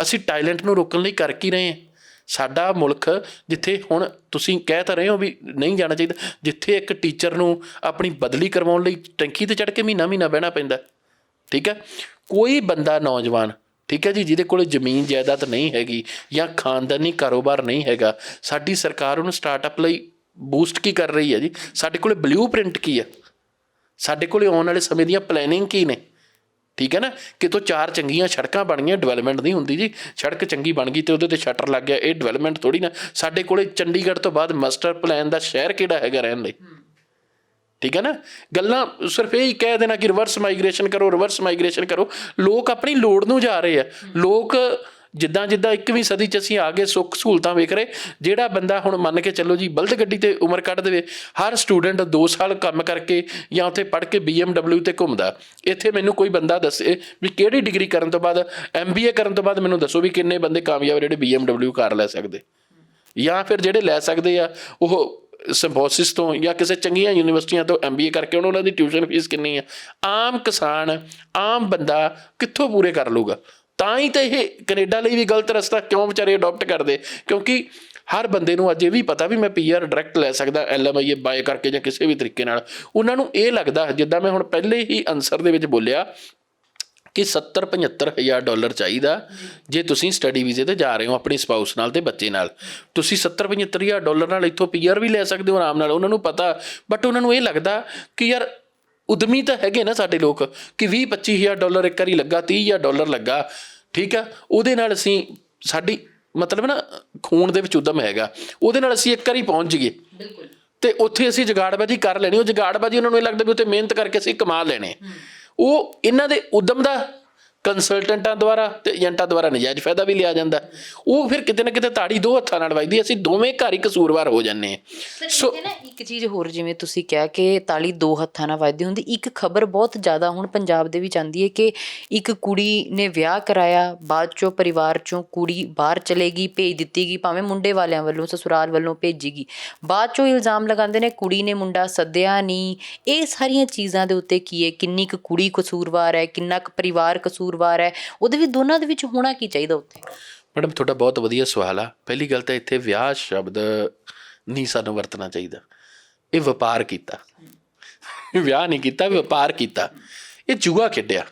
ਅਸੀਂ ਟੈਲੈਂਟ ਨੂੰ ਰੋਕਣ ਲਈ ਕਰ ਕੀ ਰਹੇ ਹਾਂ ਸਾਡਾ ਮੁਲਕ ਜਿੱਥੇ ਹੁਣ ਤੁਸੀਂ ਕਹਿ ਤਾਂ ਰਹੇ ਹੋ ਵੀ ਨਹੀਂ ਜਾਣਾ ਚਾਹੀਦਾ, ਜਿੱਥੇ ਇੱਕ ਟੀਚਰ ਨੂੰ ਆਪਣੀ ਬਦਲੀ ਕਰਵਾਉਣ ਲਈ ਟੈਂਕੀ ਤੇ ਚੜ ਕੇ ਮਹੀਨਾ ਮਹੀਨਾ ਬਹਿਣਾ ਪੈਂਦਾ ਠੀਕ ਹੈ? ਕੋਈ ਬੰਦਾ ਨੌਜਵਾਨ, ਠੀਕ ਹੈ ਜੀ, ਜਿਹਦੇ ਕੋਲ ਜ਼ਮੀਨ ਜਾਇਦਾਦ ਨਹੀਂ ਹੈਗੀ ਜਾਂ ਖਾਨਦਾਨੀ ਕਾਰੋਬਾਰ ਨਹੀਂ ਹੈਗਾ, ਸਾਡੀ ਸਰਕਾਰ ਉਹਨੂੰ ਸਟਾਰਟਅਪ ਲਈ ਬੂਸਟ ਕੀ ਕਰ ਰਹੀ ਹੈ ਜੀ? ਸਾਡੇ ਕੋਲੇ ਬਲੂਪ੍ਰਿੰਟ ਕੀ ਹੈ? ਸਾਡੇ ਕੋਲੇ ਆਉਣ ਵਾਲੇ ਸਮੇਂ ਦੀਆਂ ਪਲੈਨਿੰਗ ਕੀ ਨੇ? ਠੀਕ ਹੈ ਨਾ? ਕਿਤੋਂ ਚਾਰ ਚੰਗੀਆਂ ਸੜਕਾਂ ਬਣ ਗਈਆਂ ਡਿਵੈਲਪਮੈਂਟ ਨਹੀਂ ਹੁੰਦੀ ਜੀ। ਸੜਕ ਚੰਗੀ ਬਣ ਗਈ ਤੇ ਉਹਦੇ ਤੇ ਸ਼ਟਰ ਲੱਗ ਗਿਆ। ਇਹ ਡਿਵੈਲਪਮੈਂਟ ਥੋੜੀ ਨਾ। ਸਾਡੇ ਕੋਲੇ ਚੰਡੀਗੜ੍ਹ ਤੋਂ ਬਾਅਦ ਮਾਸਟਰ ਪਲਾਨ ਦਾ ਸ਼ਹਿਰ ਕਿਹੜਾ ਹੈਗਾ ਰਹਿਣ ਲਈ? ਠੀਕ ਹੈ ਨਾ? ਗੱਲਾਂ ਸਿਰਫ ਇਹ ਹੀ ਕਹਿ ਦੇਣਾ ਕਿ ਰਿਵਰਸ ਮਾਈਗ੍ਰੇਸ਼ਨ ਕਰੋ ਰਿਵਰਸ ਮਾਈਗ੍ਰੇਸ਼ਨ ਕਰੋ। ਲੋਕ ਆਪਣੀ ਲੋੜ ਨੂੰ ਜਾ ਰਹੇ ਆ। ਲੋਕ ਜਿੱਦਾਂ ਜਿੱਦਾਂ 21ਵੀਂ ਸਦੀ ਚ ਅਸੀਂ ਆ ਗਏ, ਸੁੱਖ ਸਹੂਲਤਾਂ ਵੇਖ ਰਹੇ, ਜਿਹੜਾ ਬੰਦਾ ਹੁਣ ਮੰਨ ਕੇ ਚੱਲੋ ਜੀ ਬਲਦ ਗੱਡੀ ਤੇ ਉਮਰ ਕੱਢ ਦੇਵੇ, ਹਰ ਸਟੂਡੈਂਟ 2 ਸਾਲ ਕੰਮ ਕਰਕੇ ਜਾਂ ਉੱਥੇ ਪੜ੍ਹ ਕੇ BMW ਤੇ ਘੁੰਮਦਾ। ਇੱਥੇ ਮੈਨੂੰ ਕੋਈ ਬੰਦਾ ਦੱਸੇ ਵੀ ਕਿਹੜੀ ਡਿਗਰੀ ਕਰਨ ਤੋਂ ਬਾਅਦ MBA ਕਰਨ ਤੋਂ ਬਾਅਦ ਮੈਨੂੰ ਦੱਸੋ ਵੀ ਕਿੰਨੇ ਬੰਦੇ ਕਾਮਯਾਬ ਜਿਹੜੇ BMW ਕਾਰ ਲੈ ਸਕਦੇ। ਜਾਂ ਫਿਰ ਜਿਹੜੇ ਲੈ ਸਕਦੇ ਆ, ਉਹ ਸਿੰਬੋਸਿਸ ਤੋਂ ਜਾਂ ਕਿਸੇ ਚੰਗੀਆਂ ਯੂਨੀਵਰਸਿਟੀਆਂ ਤੋਂ ਐਮਬੀਏ ਕਰਕੇ ਉਹਨਾਂ ਉਹਨਾਂ ਦੀ ਟਿਊਸ਼ਨ ਫੀਸ ਕਿੰਨੀ ਆ? ਆਮ ਕਿਸਾਨ, ਆਮ ਬੰਦਾ ਕਿੱਥੋਂ ਪੂਰੇ ਕਰ ਲੂਗਾ ਤਾਂ ਹੀ ਤਾਂ ਇਹ ਕੈਨੇਡਾ ਲਈ ਵੀ ਗਲਤ ਰਸਤਾ ਕਿਉਂ ਵਿਚਾਰੇ ਅਡਾਪਟ ਕਰਦੇ? ਕਿਉਂਕਿ ਹਰ ਬੰਦੇ ਨੂੰ ਅੱਜ ਇਹ ਵੀ ਪਤਾ ਵੀ ਮੈਂ ਪੀਆਰ ਡਾਇਰੈਕਟ ਲੈ ਸਕਦਾ ਐਲਐਮਆਈਏ ਬਾਏ ਕਰਕੇ ਜਾਂ ਕਿਸੇ ਵੀ ਤਰੀਕੇ ਨਾਲ। ਉਹਨਾਂ ਨੂੰ ਇਹ ਲੱਗਦਾ, ਜਿੱਦਾਂ ਮੈਂ ਹੁਣ ਪਹਿਲੇ ਹੀ ਆਨਸਰ ਦੇ ਵਿੱਚ ਬੋਲਿਆ ਕਿ 70 75 ਹਜ਼ਾਰ ਡਾਲਰ ਚਾਹੀਦਾ ਜੇ ਤੁਸੀਂ ਸਟੱਡੀ ਵੀਜ਼ੇ ਤੇ ਜਾ ਰਹੇ ਹੋ ਆਪਣੀ ਸਪਾਊਸ ਨਾਲ ਤੇ ਬੱਚੇ ਨਾਲ। ਤੁਸੀਂ 70 75 ਹਜ਼ਾਰ ਡਾਲਰ ਨਾਲ ਇੱਥੋਂ ਪੀਆਰ ਵੀ ਲੈ ਸਕਦੇ ਹੋ ਆਰਾਮ ਨਾਲ, ਉਹਨਾਂ ਨੂੰ ਪਤਾ। ਬਟ ਉਹਨਾਂ ਨੂੰ ਇਹ ਲੱਗਦਾ ਕਿ ਯਾਰ ਉਦਮੀ ਤਾਂ ਹੈਗੇ ਨਾ ਸਾਡੇ ਲੋਕ ਕਿ 20 25 ਹਜ਼ਾਰ ਡਾਲਰ ਇੱਕ ਵਾਰੀ ਲੱਗਾ 30 ਹਜ਼ਾਰ ਡਾਲਰ ਲੱਗਾ ਠੀਕ ਆ ਉਹਦੇ ਨਾਲ ਅਸੀਂ ਸਾਡੀ ਮਤਲਬ ਨਾ ਖੂਨ ਦੇ ਵਿੱਚ ਉਦਮ ਹੈਗਾ। ਉਹਦੇ ਨਾਲ ਅਸੀਂ ਇੱਕ ਵਾਰੀ ਪਹੁੰਚ ਜਾਈਏ। ਬਿਲਕੁਲ। ਤੇ ਉੱਥੇ ਅਸੀਂ ਜਗਾੜਬਾਜੀ ਕਰ ਲੈਣੀ ਉਹ ਜਗਾੜਬਾਜੀ ਉਹਨਾਂ ਨੂੰ ਇਹ ਲੱਗਦਾ ਵੀ ਉੱਥੇ ਮਿਹਨਤ ਕਰਕੇ ਅਸੀਂ ਕਮਾ ਲੈਣੇ। ਉਹ ਇਹਨਾਂ ਦੇ ਉਦਮ ਦਾ ਕੰਸਲਟੈਂਟਾਂ ਦੁਆਰਾ ਤੇ ਏਜੰਟਾਂ ਦੁਆਰਾ ਨਜਾਇਜ਼ ਫਾਇਦਾ ਵੀ ਲਿਆ ਜਾਂਦਾ। ਉਹ ਫਿਰ ਕਿਤੇ ਨਾ ਕਿਤੇ ਤਾੜੀ ਦੋ ਹੱਥਾਂ ਨਾਲ ਵੱਜਦੀ ਅਸੀਂ ਦੋਵੇਂ ਘਰ ਹੀ ਕਸੂਰਵਾਰ ਹੋ ਜਾਂਦੇ ਹਾਂ। ਸੋ ਇੱਕ ਚੀਜ਼ ਹੋਰ ਜਿਵੇਂ ਤੁਸੀਂ ਕਿਹਾ ਕਿ ਤਾਲੀ ਦੋ ਹੱਥਾਂ ਨਾਲ ਵੱਜਦੀ ਹੁੰਦੀ ਇੱਕ ਖਬਰ ਬਹੁਤ ਜ਼ਿਆਦਾ ਹੁਣ ਪੰਜਾਬ ਦੇ ਵਿੱਚ ਆਂਦੀ ਹੈ ਕਿ ਇੱਕ ਕੁੜੀ ਨੇ ਵਿਆਹ ਕਰਾਇਆ ਬਾਅਦ ਚੋਂ ਪਰਿਵਾਰ ਚੋਂ ਕੁੜੀ ਬਾਹਰ ਚਲੇਗੀ ਭੇਜ ਦਿੱਤੀ ਗਈ ਭਾਵੇਂ ਮੁੰਡੇ ਵਾਲਿਆਂ ਵੱਲੋਂ ਸਸੁਰਾਲ ਵੱਲੋਂ ਭੇਜੀਗੀ ਬਾਅਦ ਚੋਂ ਇਲਜ਼ਾਮ ਲਗਾਉਂਦੇ ਨੇ ਕੁੜੀ ਨੇ ਮੁੰਡਾ ਸੱਦਿਆ ਨਹੀਂ। ਇਹ ਸਾਰੀਆਂ ਚੀਜ਼ਾਂ ਦੇ ਉੱਤੇ ਕੀ ਹੈ? ਕਿੰਨੀ ਕੁ ਕੁੜੀ ਕਸੂਰਵਾਰ ਹੈ? ਕਿੰਨਾ ਕੁ ਪਰਿਵਾਰ ਕਸੂਰਵਾਰ ਹੈ। ਉਹਦੇ ਵਿੱਚ ਦੋਨਾਂ ਦੇ ਵਿੱਚ ਹੋਣਾ ਕੀ ਚਾਹੀਦਾ ਉੱਥੇ? ਮੈਡਮ, ਤੁਹਾਡਾ ਬਹੁਤ ਵਧੀਆ ਸਵਾਲ ਆ। ਪਹਿਲੀ ਗੱਲ ਤਾਂ ਇੱਥੇ ਵਿਆਹ ਸ਼ਬਦ ਨਹੀਂ ਸਾਨੂੰ ਵਰਤਣਾ ਚਾਹੀਦਾ। ਇਹ ਵਪਾਰ ਕੀਤਾ। ਵਿਆਹ ਨਹੀਂ ਕੀਤਾ, ਵਪਾਰ ਕੀਤਾ। ਇਹ ਜੂਆ ਖੇਡਿਆ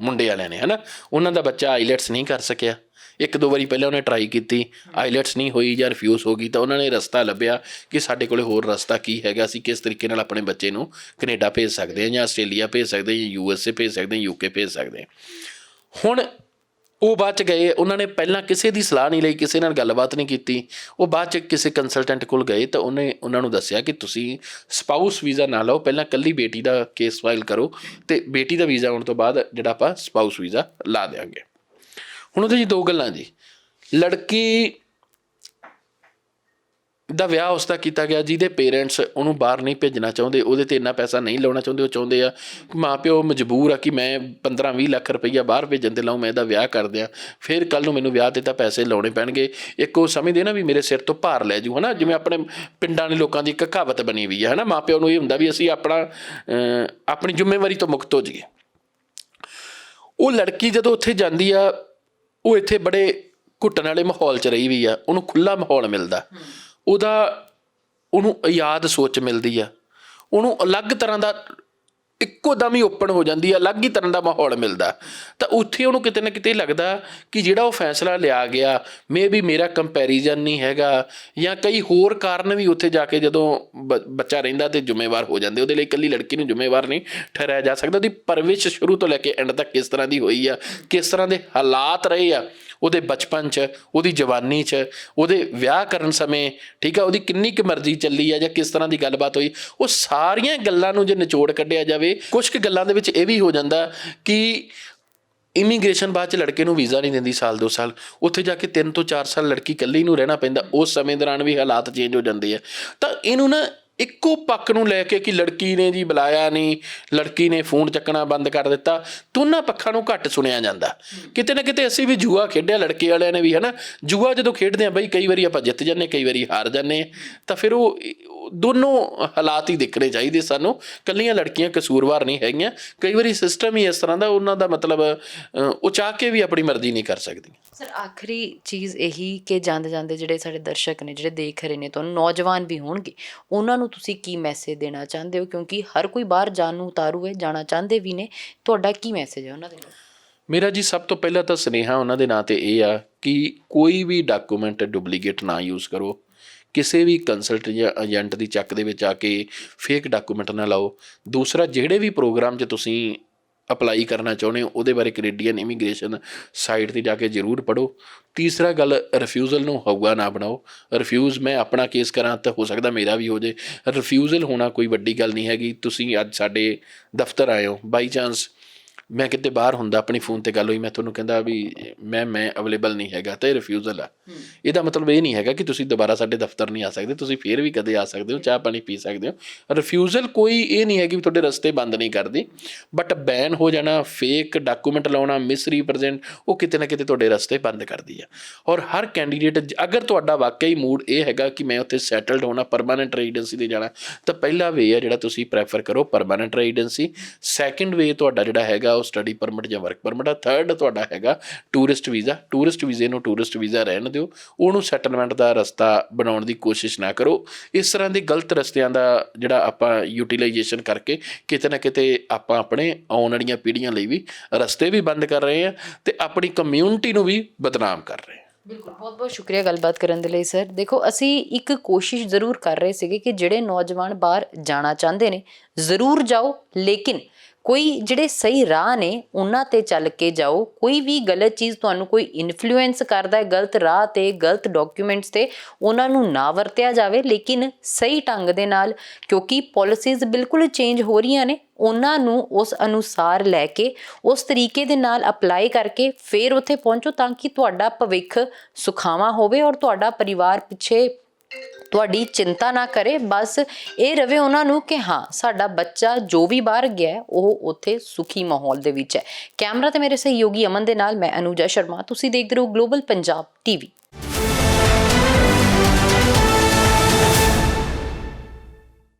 ਮੁੰਡੇ ਵਾਲਿਆਂ ਨੇ, ਹਨਾ? ਉਹਨਾਂ ਦਾ ਬੱਚਾ ਆਈਲੈਟਸ ਨਹੀਂ ਕਰ ਸਕਿਆ। ਇੱਕ ਦੋ ਵਾਰੀ ਪਹਿਲਾਂ ਉਹਨੇ ਟਰਾਈ ਕੀਤੀ ਆਈਲੈਟਸ ਨਹੀਂ ਹੋਈ ਜਾਂ ਰਿਫਿਊਜ਼ ਹੋ ਗਈ, ਤਾਂ ਉਹਨਾਂ ਨੇ ਰਸਤਾ ਲੱਭਿਆ ਕਿ ਸਾਡੇ ਕੋਲੇ ਹੋਰ ਰਸਤਾ ਕੀ ਹੈਗਾ, ਅਸੀਂ ਕਿਸ ਤਰੀਕੇ ਨਾਲ ਆਪਣੇ ਬੱਚੇ ਨੂੰ ਕੈਨੇਡਾ ਭੇਜ ਸਕਦੇ ਹਾਂ ਜਾਂ ਆਸਟ੍ਰੇਲੀਆ ਭੇਜ ਸਕਦੇ ਹਾਂ ਜਾਂ ਯੂਐਸਏ ਭੇਜ ਸਕਦੇ ਹਾਂ ਯੂਕੇ ਭੇਜ ਸਕਦੇ ਹਾਂ। ਹੁਣ ਉਹ ਬਾਅਦ ਚ ਗਏ, ਉਹਨਾਂ ਨੇ ਪਹਿਲਾਂ ਕਿਸੇ ਦੀ ਸਲਾਹ ਨਹੀਂ ਲਈ, ਕਿਸੇ ਨਾਲ ਗੱਲਬਾਤ ਨਹੀਂ ਕੀਤੀ। ਉਹ ਬਾਅਦ ਚ ਕਿਸੇ ਕੰਸਲਟੈਂਟ ਕੋਲ ਗਏ ਤਾਂ ਉਹਨੇ ਉਹਨਾਂ ਨੂੰ ਦੱਸਿਆ ਕਿ ਤੁਸੀਂ ਸਪਾਊਸ ਵੀਜ਼ਾ ਨਾ ਲਓ, ਪਹਿਲਾਂ ਕੱਲੀ ਬੇਟੀ ਦਾ ਕੇਸ ਫਾਈਲ ਕਰੋ ਤੇ ਬੇਟੀ ਦਾ ਵੀਜ਼ਾ ਆਉਣ ਤੋਂ ਬਾਅਦ ਜਿਹੜਾ ਆਪਾਂ ਸਪਾਊਸ ਵੀਜ਼ਾ ਲਾ ਦੇਾਂਗੇ ਹੁਣ ਉਹਦੇ ਜੀ ਦੋ ਗੱਲਾਂ ਜੀ। ਲੜਕੀ ਦਾ ਵਿਆਹ ਉਸ ਦਾ ਕੀਤਾ ਗਿਆ ਜਿਹਦੇ ਪੇਰੈਂਟਸ ਉਹਨੂੰ ਬਾਹਰ ਨਹੀਂ ਭੇਜਣਾ ਚਾਹੁੰਦੇ, ਉਹਦੇ ਤੇ ਇੰਨਾ ਪੈਸਾ ਨਹੀਂ ਲਾਉਣਾ ਚਾਹੁੰਦੇ, ਉਹ ਚਾਹੁੰਦੇ ਆ ਕਿ ਮਾਪਿਓ ਮਜਬੂਰ ਆ ਕਿ ਮੈਂ 15-20 ਲੱਖ ਰੁਪਈਆ ਬਾਹਰ ਭੇਜਣ ਤੇ ਲਾਉਂ, ਮੈਂ ਇਹਦਾ ਵਿਆਹ ਕਰ ਦਿਆਂ। ਫਿਰ ਕੱਲ ਨੂੰ ਮੈਨੂੰ ਵਿਆਹ ਤੇ ਤਾਂ ਪੈਸੇ ਲਾਉਣੇ ਪੈਣਗੇ। ਇੱਕ ਉਹ ਸਮਝਦੇ ਨਾ ਵੀ ਮੇਰੇ ਸਿਰ ਤੋਂ ਭਾਰ ਲੈ ਜੂ, ਹਨਾ। ਜਿਵੇਂ ਆਪਣੇ ਪਿੰਡਾਂ ਦੇ ਲੋਕਾਂ ਦੀ ਇੱਕ ਕਹਾਵਤ ਬਣੀ ਹੋਈ ਹੈ ਹਨਾ। ਮਾਪਿਓ ਨੂੰ ਇਹ ਹੁੰਦਾ ਵੀ ਅਸੀਂ ਆਪਣਾ ਆਪਣੀ ਜ਼ਿੰਮੇਵਾਰੀ ਤੋਂ ਮੁਕਤ ਹੋ ਜਾਈਏ। ਉਹ ਲੜਕੀ ਜਦੋਂ ਉੱਥੇ ਜਾਂਦੀ ਆ ਉਹ ਇੱਥੇ ਬੜੇ ਘੁੱਟਣ ਵਾਲੇ ਮਾਹੌਲ 'ਚ ਰਹੀ ਵੀ ਆ, ਉਹਨੂੰ ਖੁੱਲਾ ਮਾਹੌਲ ਮਿਲਦਾ। ਉਹਦਾ ਉਹਨੂੰ ਆਜ਼ਾਦ ਸੋਚ ਮਿਲਦੀ ਆ। ਉਹਨੂੰ ਅਲੱਗ ਤਰ੍ਹਾਂ ਦਾ ਇੱਕੋ ਦਮ ਹੀ ਓਪਨ ਹੋ ਜਾਂਦੀ ਆ, ਅਲੱਗ ਹੀ ਤਰ੍ਹਾਂ ਦਾ ਮਾਹੌਲ ਮਿਲਦਾ। ਤਾਂ ਉੱਥੇ ਉਹਨੂੰ ਕਿਤੇ ਨਾ ਕਿਤੇ ਲੱਗਦਾ ਕਿ ਜਿਹੜਾ ਉਹ ਫੈਸਲਾ ਲਿਆ ਗਿਆ ਮੇ ਵੀ ਮੇਰਾ ਕੰਪੈਰੀਜ਼ਨ ਨਹੀਂ ਹੈਗਾ ਜਾਂ ਕਈ ਹੋਰ ਕਾਰਨ ਵੀ ਉੱਥੇ ਜਾ ਕੇ ਜਦੋਂ ਬ- ਬੱਚਾ ਰਹਿੰਦਾ ਤੇ ਜ਼ਿੰਮੇਵਾਰ ਹੋ ਜਾਂਦੇ, ਉਹਦੇ ਲਈ ਇਕੱਲੀ ਲੜਕੀ ਨੂੰ ਜ਼ਿੰਮੇਵਾਰ ਨਹੀਂ ਠਹਿਰਾਇਆ ਜਾ ਸਕਦਾ। ਉਹਦੀ ਪਰਵਿਸ਼ ਸ਼ੁਰੂ ਤੋਂ ਲੈ ਕੇ ਐਂਡ ਤੱਕ ਕਿਸ ਤਰ੍ਹਾਂ ਦੀ ਹੋਈ ਆ, ਕਿਸ ਤਰ੍ਹਾਂ ਦੇ ਹਾਲਾਤ ਰਹੇ ਆ ਉਹਦੇ ਬਚਪਨ 'ਚ, ਉਹਦੀ ਜਵਾਨੀ 'ਚ, ਉਹਦੇ ਵਿਆਹ ਕਰਨ ਸਮੇਂ, ਠੀਕ ਆ, ਉਹਦੀ ਕਿੰਨੀ ਕੁ ਮਰਜ਼ੀ ਚੱਲੀ ਆ ਜਾਂ ਕਿਸ ਤਰ੍ਹਾਂ ਦੀ ਗੱਲਬਾਤ ਹੋਈ, ਉਹ ਸਾਰੀਆਂ ਗੱਲਾਂ ਨੂੰ ਜੇ ਨਿਚੋੜ ਕੱਢਿਆ ਜਾਵੇ ਕੁਝ ਕੁ ਗੱਲਾਂ ਦੇ ਵਿੱਚ ਇਹ ਵੀ ਹੋ ਜਾਂਦਾ ਕਿ ਇਮੀਗ੍ਰੇਸ਼ਨ ਬਾਅਦ ਚ ਲੜਕੇ ਨੂੰ ਵੀਜ਼ਾ ਨਹੀਂ ਦਿੰਦੀ ਸਾਲ ਦੋ ਸਾਲ। ਉੱਥੇ ਜਾ ਕੇ 3 ਤੋਂ 4 ਸਾਲ ਲੜਕੀ ਇਕੱਲੀ ਨੂੰ ਰਹਿਣਾ ਪੈਂਦਾ, ਉਸ ਸਮੇਂ ਦੌਰਾਨ ਵੀ ਹਾਲਾਤ ਚੇਂਜ ਹੋ ਜਾਂਦੇ ਆ। ਤਾਂ ਇਹਨੂੰ ਨਾ ਇੱਕੋ ਪੱਕ ਨੂੰ ਲੈ ਕੇ ਕਿ ਲੜਕੀ ਨੇ ਜੀ ਬੁਲਾਇਆ ਨਹੀਂ ਲੜਕੀ ਨੇ ਫੋਨ ਚੱਕਣਾ ਬੰਦ ਕਰ ਦਿੱਤਾ ਦੋਨਾਂ ਪੱਖਾਂ ਨੂੰ ਘੱਟ ਸੁਣਿਆ ਜਾਂਦਾ। ਕਿਤੇ ਨਾ ਕਿਤੇ ਅਸੀਂ ਵੀ ਜੂਆ ਖੇਡਿਆ ਲੜਕੇ ਵਾਲਿਆਂ ਨੇ ਵੀ ਹਨਾ? ਜੂਆ ਜਦੋਂ ਖੇਡਦੇ ਆ ਬਈ ਕਈ ਵਾਰੀ ਆਪਾਂ ਜਿੱਤ ਜਾਂਦੇ ਕਈ ਵਾਰੀ ਹਾਰ ਜਾਂਦੇ ਹਾਂ। ਤਾਂ ਫਿਰ ਉਹ ਦੋਨੋਂ ਹਾਲਾਤ ਹੀ ਦੇਖਣੇ ਚਾਹੀਦੇ ਸਾਨੂੰ। ਕੱਲੀਆਂ ਲੜਕੀਆਂ ਕਸੂਰਵਾਰ ਨਹੀਂ ਹੈਗੀਆਂ। ਕਈ ਵਾਰੀ ਸਿਸਟਮ ਹੀ ਇਸ ਤਰ੍ਹਾਂ ਦਾ ਉਹਨਾਂ ਦਾ ਮਤਲਬ ਅ, ਉਹ ਚਾਹ ਕੇ ਵੀ ਆਪਣੀ ਮਰਜ਼ੀ ਨਹੀਂ ਕਰ ਸਕਦੀਆਂ। ਸਰ ਆਖਰੀ ਚੀਜ਼ ਇਹੀ ਕਿ ਜਾਂਦੇ ਜਾਂਦੇ ਜਿਹੜੇ ਸਾਡੇ ਦਰਸ਼ਕ ਨੇ ਜਿਹੜੇ ਦੇਖ ਰਹੇ ਨੇ ਤੁਹਾਨੂੰ ਨੌਜਵਾਨ ਵੀ ਹੋਣਗੇ ਉਹਨਾਂ ਨੂੰ ਤੁਸੀਂ ਕੀ ਮੈਸੇਜ ਦੇਣਾ ਚਾਹੁੰਦੇ ਹੋ? ਕਿਉਂਕਿ ਹਰ ਕੋਈ ਬਾਹਰ ਜਾਣ ਨੂੰ ਉਤਾਰੂ ਹੈ, ਜਾਣਾ ਚਾਹੁੰਦੇ ਵੀ ਨੇ। ਤੁਹਾਡਾ ਕੀ ਮੈਸੇਜ ਹੈ ਉਹਨਾਂ ਦੇ ਲਈ ਮੇਰਾ ਜੀ, ਸਭ ਤੋਂ ਪਹਿਲਾਂ ਤਾਂ ਸੁਨੇਹਾ ਉਹਨਾਂ ਦੇ ਨਾਂ ਤੇ ਇਹ ਆ ਕਿ ਕੋਈ ਵੀ ਡਾਕੂਮੈਂਟ ਡੁਪਲੀਕੇਟ ਨਾ ਯੂਜ਼ ਕਰੋ। ਕਿਸੇ ਵੀ ਕੰਸਲਟ ਜਾਂ ਏਜੰਟ ਦੀ ਚੱਕ ਦੇ ਵਿੱਚ ਆ ਕੇ ਫੇਕ ਡਾਕੂਮੈਂਟ ਨਾ ਲਾਓ। ਦੂਸਰਾ, ਜਿਹੜੇ ਵੀ ਪ੍ਰੋਗਰਾਮ 'ਚ ਤੁਸੀਂ ਅਪਲਾਈ ਕਰਨਾ ਚਾਹੁੰਦੇ ਹੋ, ਉਹਦੇ ਬਾਰੇ ਕੈਨੇਡੀਅਨ ਇਮੀਗ੍ਰੇਸ਼ਨ ਸਾਈਟ ਤੇ ਜਾ ਕੇ ਜ਼ਰੂਰ ਪੜੋ ਤੀਸਰਾ ਗੱਲ ਰਿਫਿਊਜ਼ਲ ਨੂੰ ਹਊਗਾ ਨਾ ਬਣਾਓ। ਰਿਫਿਊਜ਼ ਮੈਂ ਆਪਣਾ ਕੇਸ ਕਰਾਂ ਤਾਂ ਹੋ ਸਕਦਾ ਮੇਰਾ ਵੀ ਹੋ ਜੇ ਰਿਫਿਊਜ਼ਲ ਹੋਣਾ ਕੋਈ ਵੱਡੀ ਗੱਲ ਨਹੀਂ ਹੈਗੀ। ਤੁਸੀਂ ਅੱਜ ਸਾਡੇ ਦਫ਼ਤਰ ਆਏ ਹੋ। ਬਾਈ ਚਾਂਸ ਮੈਂ ਕਿਤੇ ਬਾਹਰ ਹੁੰਦਾ ਆਪਣੀ ਫੋਨ ਤੇ ਗੱਲ ਹੋਈ ਮੈਂ ਤੁਹਾਨੂੰ ਕਹਿੰਦਾ ਵੀ ਮੈਂ ਮੈਂ ਅਵੇਲੇਬਲ ਨਹੀਂ ਹੈਗਾ ਤੇ ਰਿਫਿਊਜ਼ਲ ਆ। ਇਹਦਾ ਮਤਲਬ ਇਹ ਨਹੀਂ ਹੈਗਾ ਕਿ ਤੁਸੀਂ ਦੁਬਾਰਾ ਸਾਡੇ ਦਫ਼ਤਰ ਨਹੀਂ ਆ ਸਕਦੇ ਤੁਸੀਂ ਫੇਰ ਵੀ ਕਦੇ ਆ ਸਕਦੇ ਹੋ ਚਾਹ ਪਾਣੀ ਪੀ ਸਕਦੇ ਹੋ। ਰਿਫਿਊਜ਼ਲ ਕੋਈ ਇਹ ਨਹੀਂ ਹੈ ਕਿ ਤੁਹਾਡੇ ਰਸਤੇ ਬੰਦ ਨਹੀਂ ਕਰਦੀ ਬਟ ਬੈਨ ਹੋ ਜਾਣਾ ਫੇਕ ਡਾਕੂਮੈਂਟ ਲਾਉਣਾ ਮਿਸ ਰਿਪਰੈਜ਼ੈਂਟ ਉਹ ਕਿਤੇ ਨਾ ਕਿਤੇ ਤੁਹਾਡੇ ਰਸਤੇ ਬੰਦ ਕਰਦੀ ਆ। ਔਰ ਹਰ ਕੈਂਡੀਡੇਟ ਅਗਰ ਤੁਹਾਡਾ ਵਾਕਈ ਮੂਡ ਇਹ ਹੈਗਾ ਕਿ ਮੈਂ ਉੱਥੇ ਸੈਟਲਡ ਹੋਣਾ ਪਰਮਾਨੈਂਟ ਰੈਜ਼ੀਡੈਂਸੀ ਤੇ ਜਾਣਾ ਤਾਂ ਪਹਿਲਾ ਵੇ ਹੈ ਜਿਹੜਾ ਤੁਸੀਂ ਪ੍ਰੈਫਰ ਕਰੋ ਪਰਮਾਨੈਂਟ ਰੈਜ਼ੀਡੈਂਸੀ ਸੈਕੰਡ ਵੇ ਤੁਹਾਡਾ ਜਿਹੜਾ ਹੈਗਾ ਉਹ ਸਟੱਡੀ ਪਰਮਿਟ ਜਾਂ ਵਰਕ ਪਰਮਿਟ ਆ। ਥਰਡ ਤੁਹਾਡਾ ਹੈਗਾ ਟੂਰਿਸਟ ਵੀਜ਼ਾ ਟੂਰਿਸਟ ਵੀਜ਼ੇ ਨੂੰ ਟੂਰਿਸਟ ਵੀਜ਼ਾ ਰਹਿਣ ਦਿਓ। ਉਹਨੂੰ ਸੈਟਲਮੈਂਟ ਦਾ ਰਸਤਾ ਬਣਾਉਣ ਦੀ ਕੋਸ਼ਿਸ਼ ਨਾ ਕਰੋ। ਇਸ ਤਰ੍ਹਾਂ ਦੇ ਗਲਤ ਰਸਤਿਆਂ ਦਾ ਜਿਹੜਾ ਆਪਾਂ ਯੂਟਿਲਾਈਜੇਸ਼ਨ ਕਰਕੇ ਕਿਤੇ ਨਾ ਕਿਤੇ ਆਪਾਂ ਆਪਣੇ ਆਉਣ ਵਾਲੀਆਂ ਪੀੜ੍ਹੀਆਂ ਲਈ ਵੀ ਰਸਤੇ ਵੀ ਬੰਦ ਕਰ ਰਹੇ ਹਾਂ ਤੇ ਆਪਣੀ ਕਮਿਊਨਿਟੀ ਨੂੰ ਵੀ ਬਦਨਾਮ ਕਰ ਰਹੇ ਹਾਂ ਬਿਲਕੁਲ, ਬਹੁਤ ਬਹੁਤ ਸ਼ੁਕਰੀਆ ਗੱਲਬਾਤ ਕਰਨ ਦੇ ਲਈ, ਸਰ। ਦੇਖੋ, ਅਸੀਂ ਇੱਕ ਕੋਸ਼ਿਸ਼ ਜ਼ਰੂਰ ਕਰ ਰਹੇ ਸੀਗੇ ਕਿ ਜਿਹੜੇ ਨੌਜਵਾਨ ਬਾਹਰ ਜਾਣਾ ਚਾਹੁੰਦੇ ਨੇ, ਜ਼ਰੂਰ ਜਾਓ, ਲੇਕਿਨ ਕੋਈ ਜਿਹੜੇ ਸਹੀ ਰਾਹ ਨੇ, ਉਹਨਾਂ ਤੇ ਚੱਲ ਕੇ ਜਾਓ। ਕੋਈ ਵੀ ਗਲਤ ਚੀਜ਼ ਤੁਹਾਨੂੰ ਕੋਈ ਇਨਫਲੂਐਂਸ ਕਰਦਾ ਹੈ, ਗਲਤ ਰਾਹ ਤੇ, ਗਲਤ ਡਾਕੂਮੈਂਟਸ ਤੇ, ਉਹਨਾਂ ਨੂੰ ਨਾ ਵਰਤਿਆ ਜਾਵੇ। ਲੇਕਿਨ ਸਹੀ ਢੰਗ ਦੇ ਨਾਲ, ਕਿਉਂਕਿ ਪਾਲਿਸੀਜ਼ ਬਿਲਕੁਲ ਚੇਂਜ ਹੋ ਰਹੀਆਂ ਨੇ, ਉਹਨਾਂ ਨੂੰ ਉਸ ਅਨੁਸਾਰ ਲੈ ਕੇ, ਉਸ ਤਰੀਕੇ ਦੇ ਨਾਲ ਅਪਲਾਈ ਕਰਕੇ ਫਿਰ ਉੱਥੇ ਪਹੁੰਚੋ ਤਾਂ ਕਿ ਤੁਹਾਡਾ ਭਵਿੱਖ ਸੁਖਾਵਾਂ ਹੋਵੇ ਔਰ ਤੁਹਾਡਾ ਪਰਿਵਾਰ ਪਿੱਛੇ ਤੁਹਾਡੀ ਚਿੰਤਾ ਨਾ ਕਰੇ। ਬਸ ਇਹ ਰਵੇ ਉਹਨਾਂ ਨੂੰ ਕਿ ਹਾਂ, ਸਾਡਾ ਬੱਚਾ ਜੋ ਵੀ ਬਾਹਰ ਗਿਆ ਉਹ ਉੱਥੇ ਸੁਖੀ ਮਾਹੌਲ ਦੇ ਵਿੱਚ ਹੈ। ਕੈਮਰਾ ਤੇ ਮੇਰੇ ਸਹਿਯੋਗੀ ਅਮਨ ਦੇ ਨਾਲ ਮੈਂ ਅਨੂਜਾ ਸ਼ਰਮਾ। ਤੁਸੀਂ ਦੇਖਦੇ ਰਹੋ ਗਲੋਬਲ ਪੰਜਾਬ ਟੀਵੀ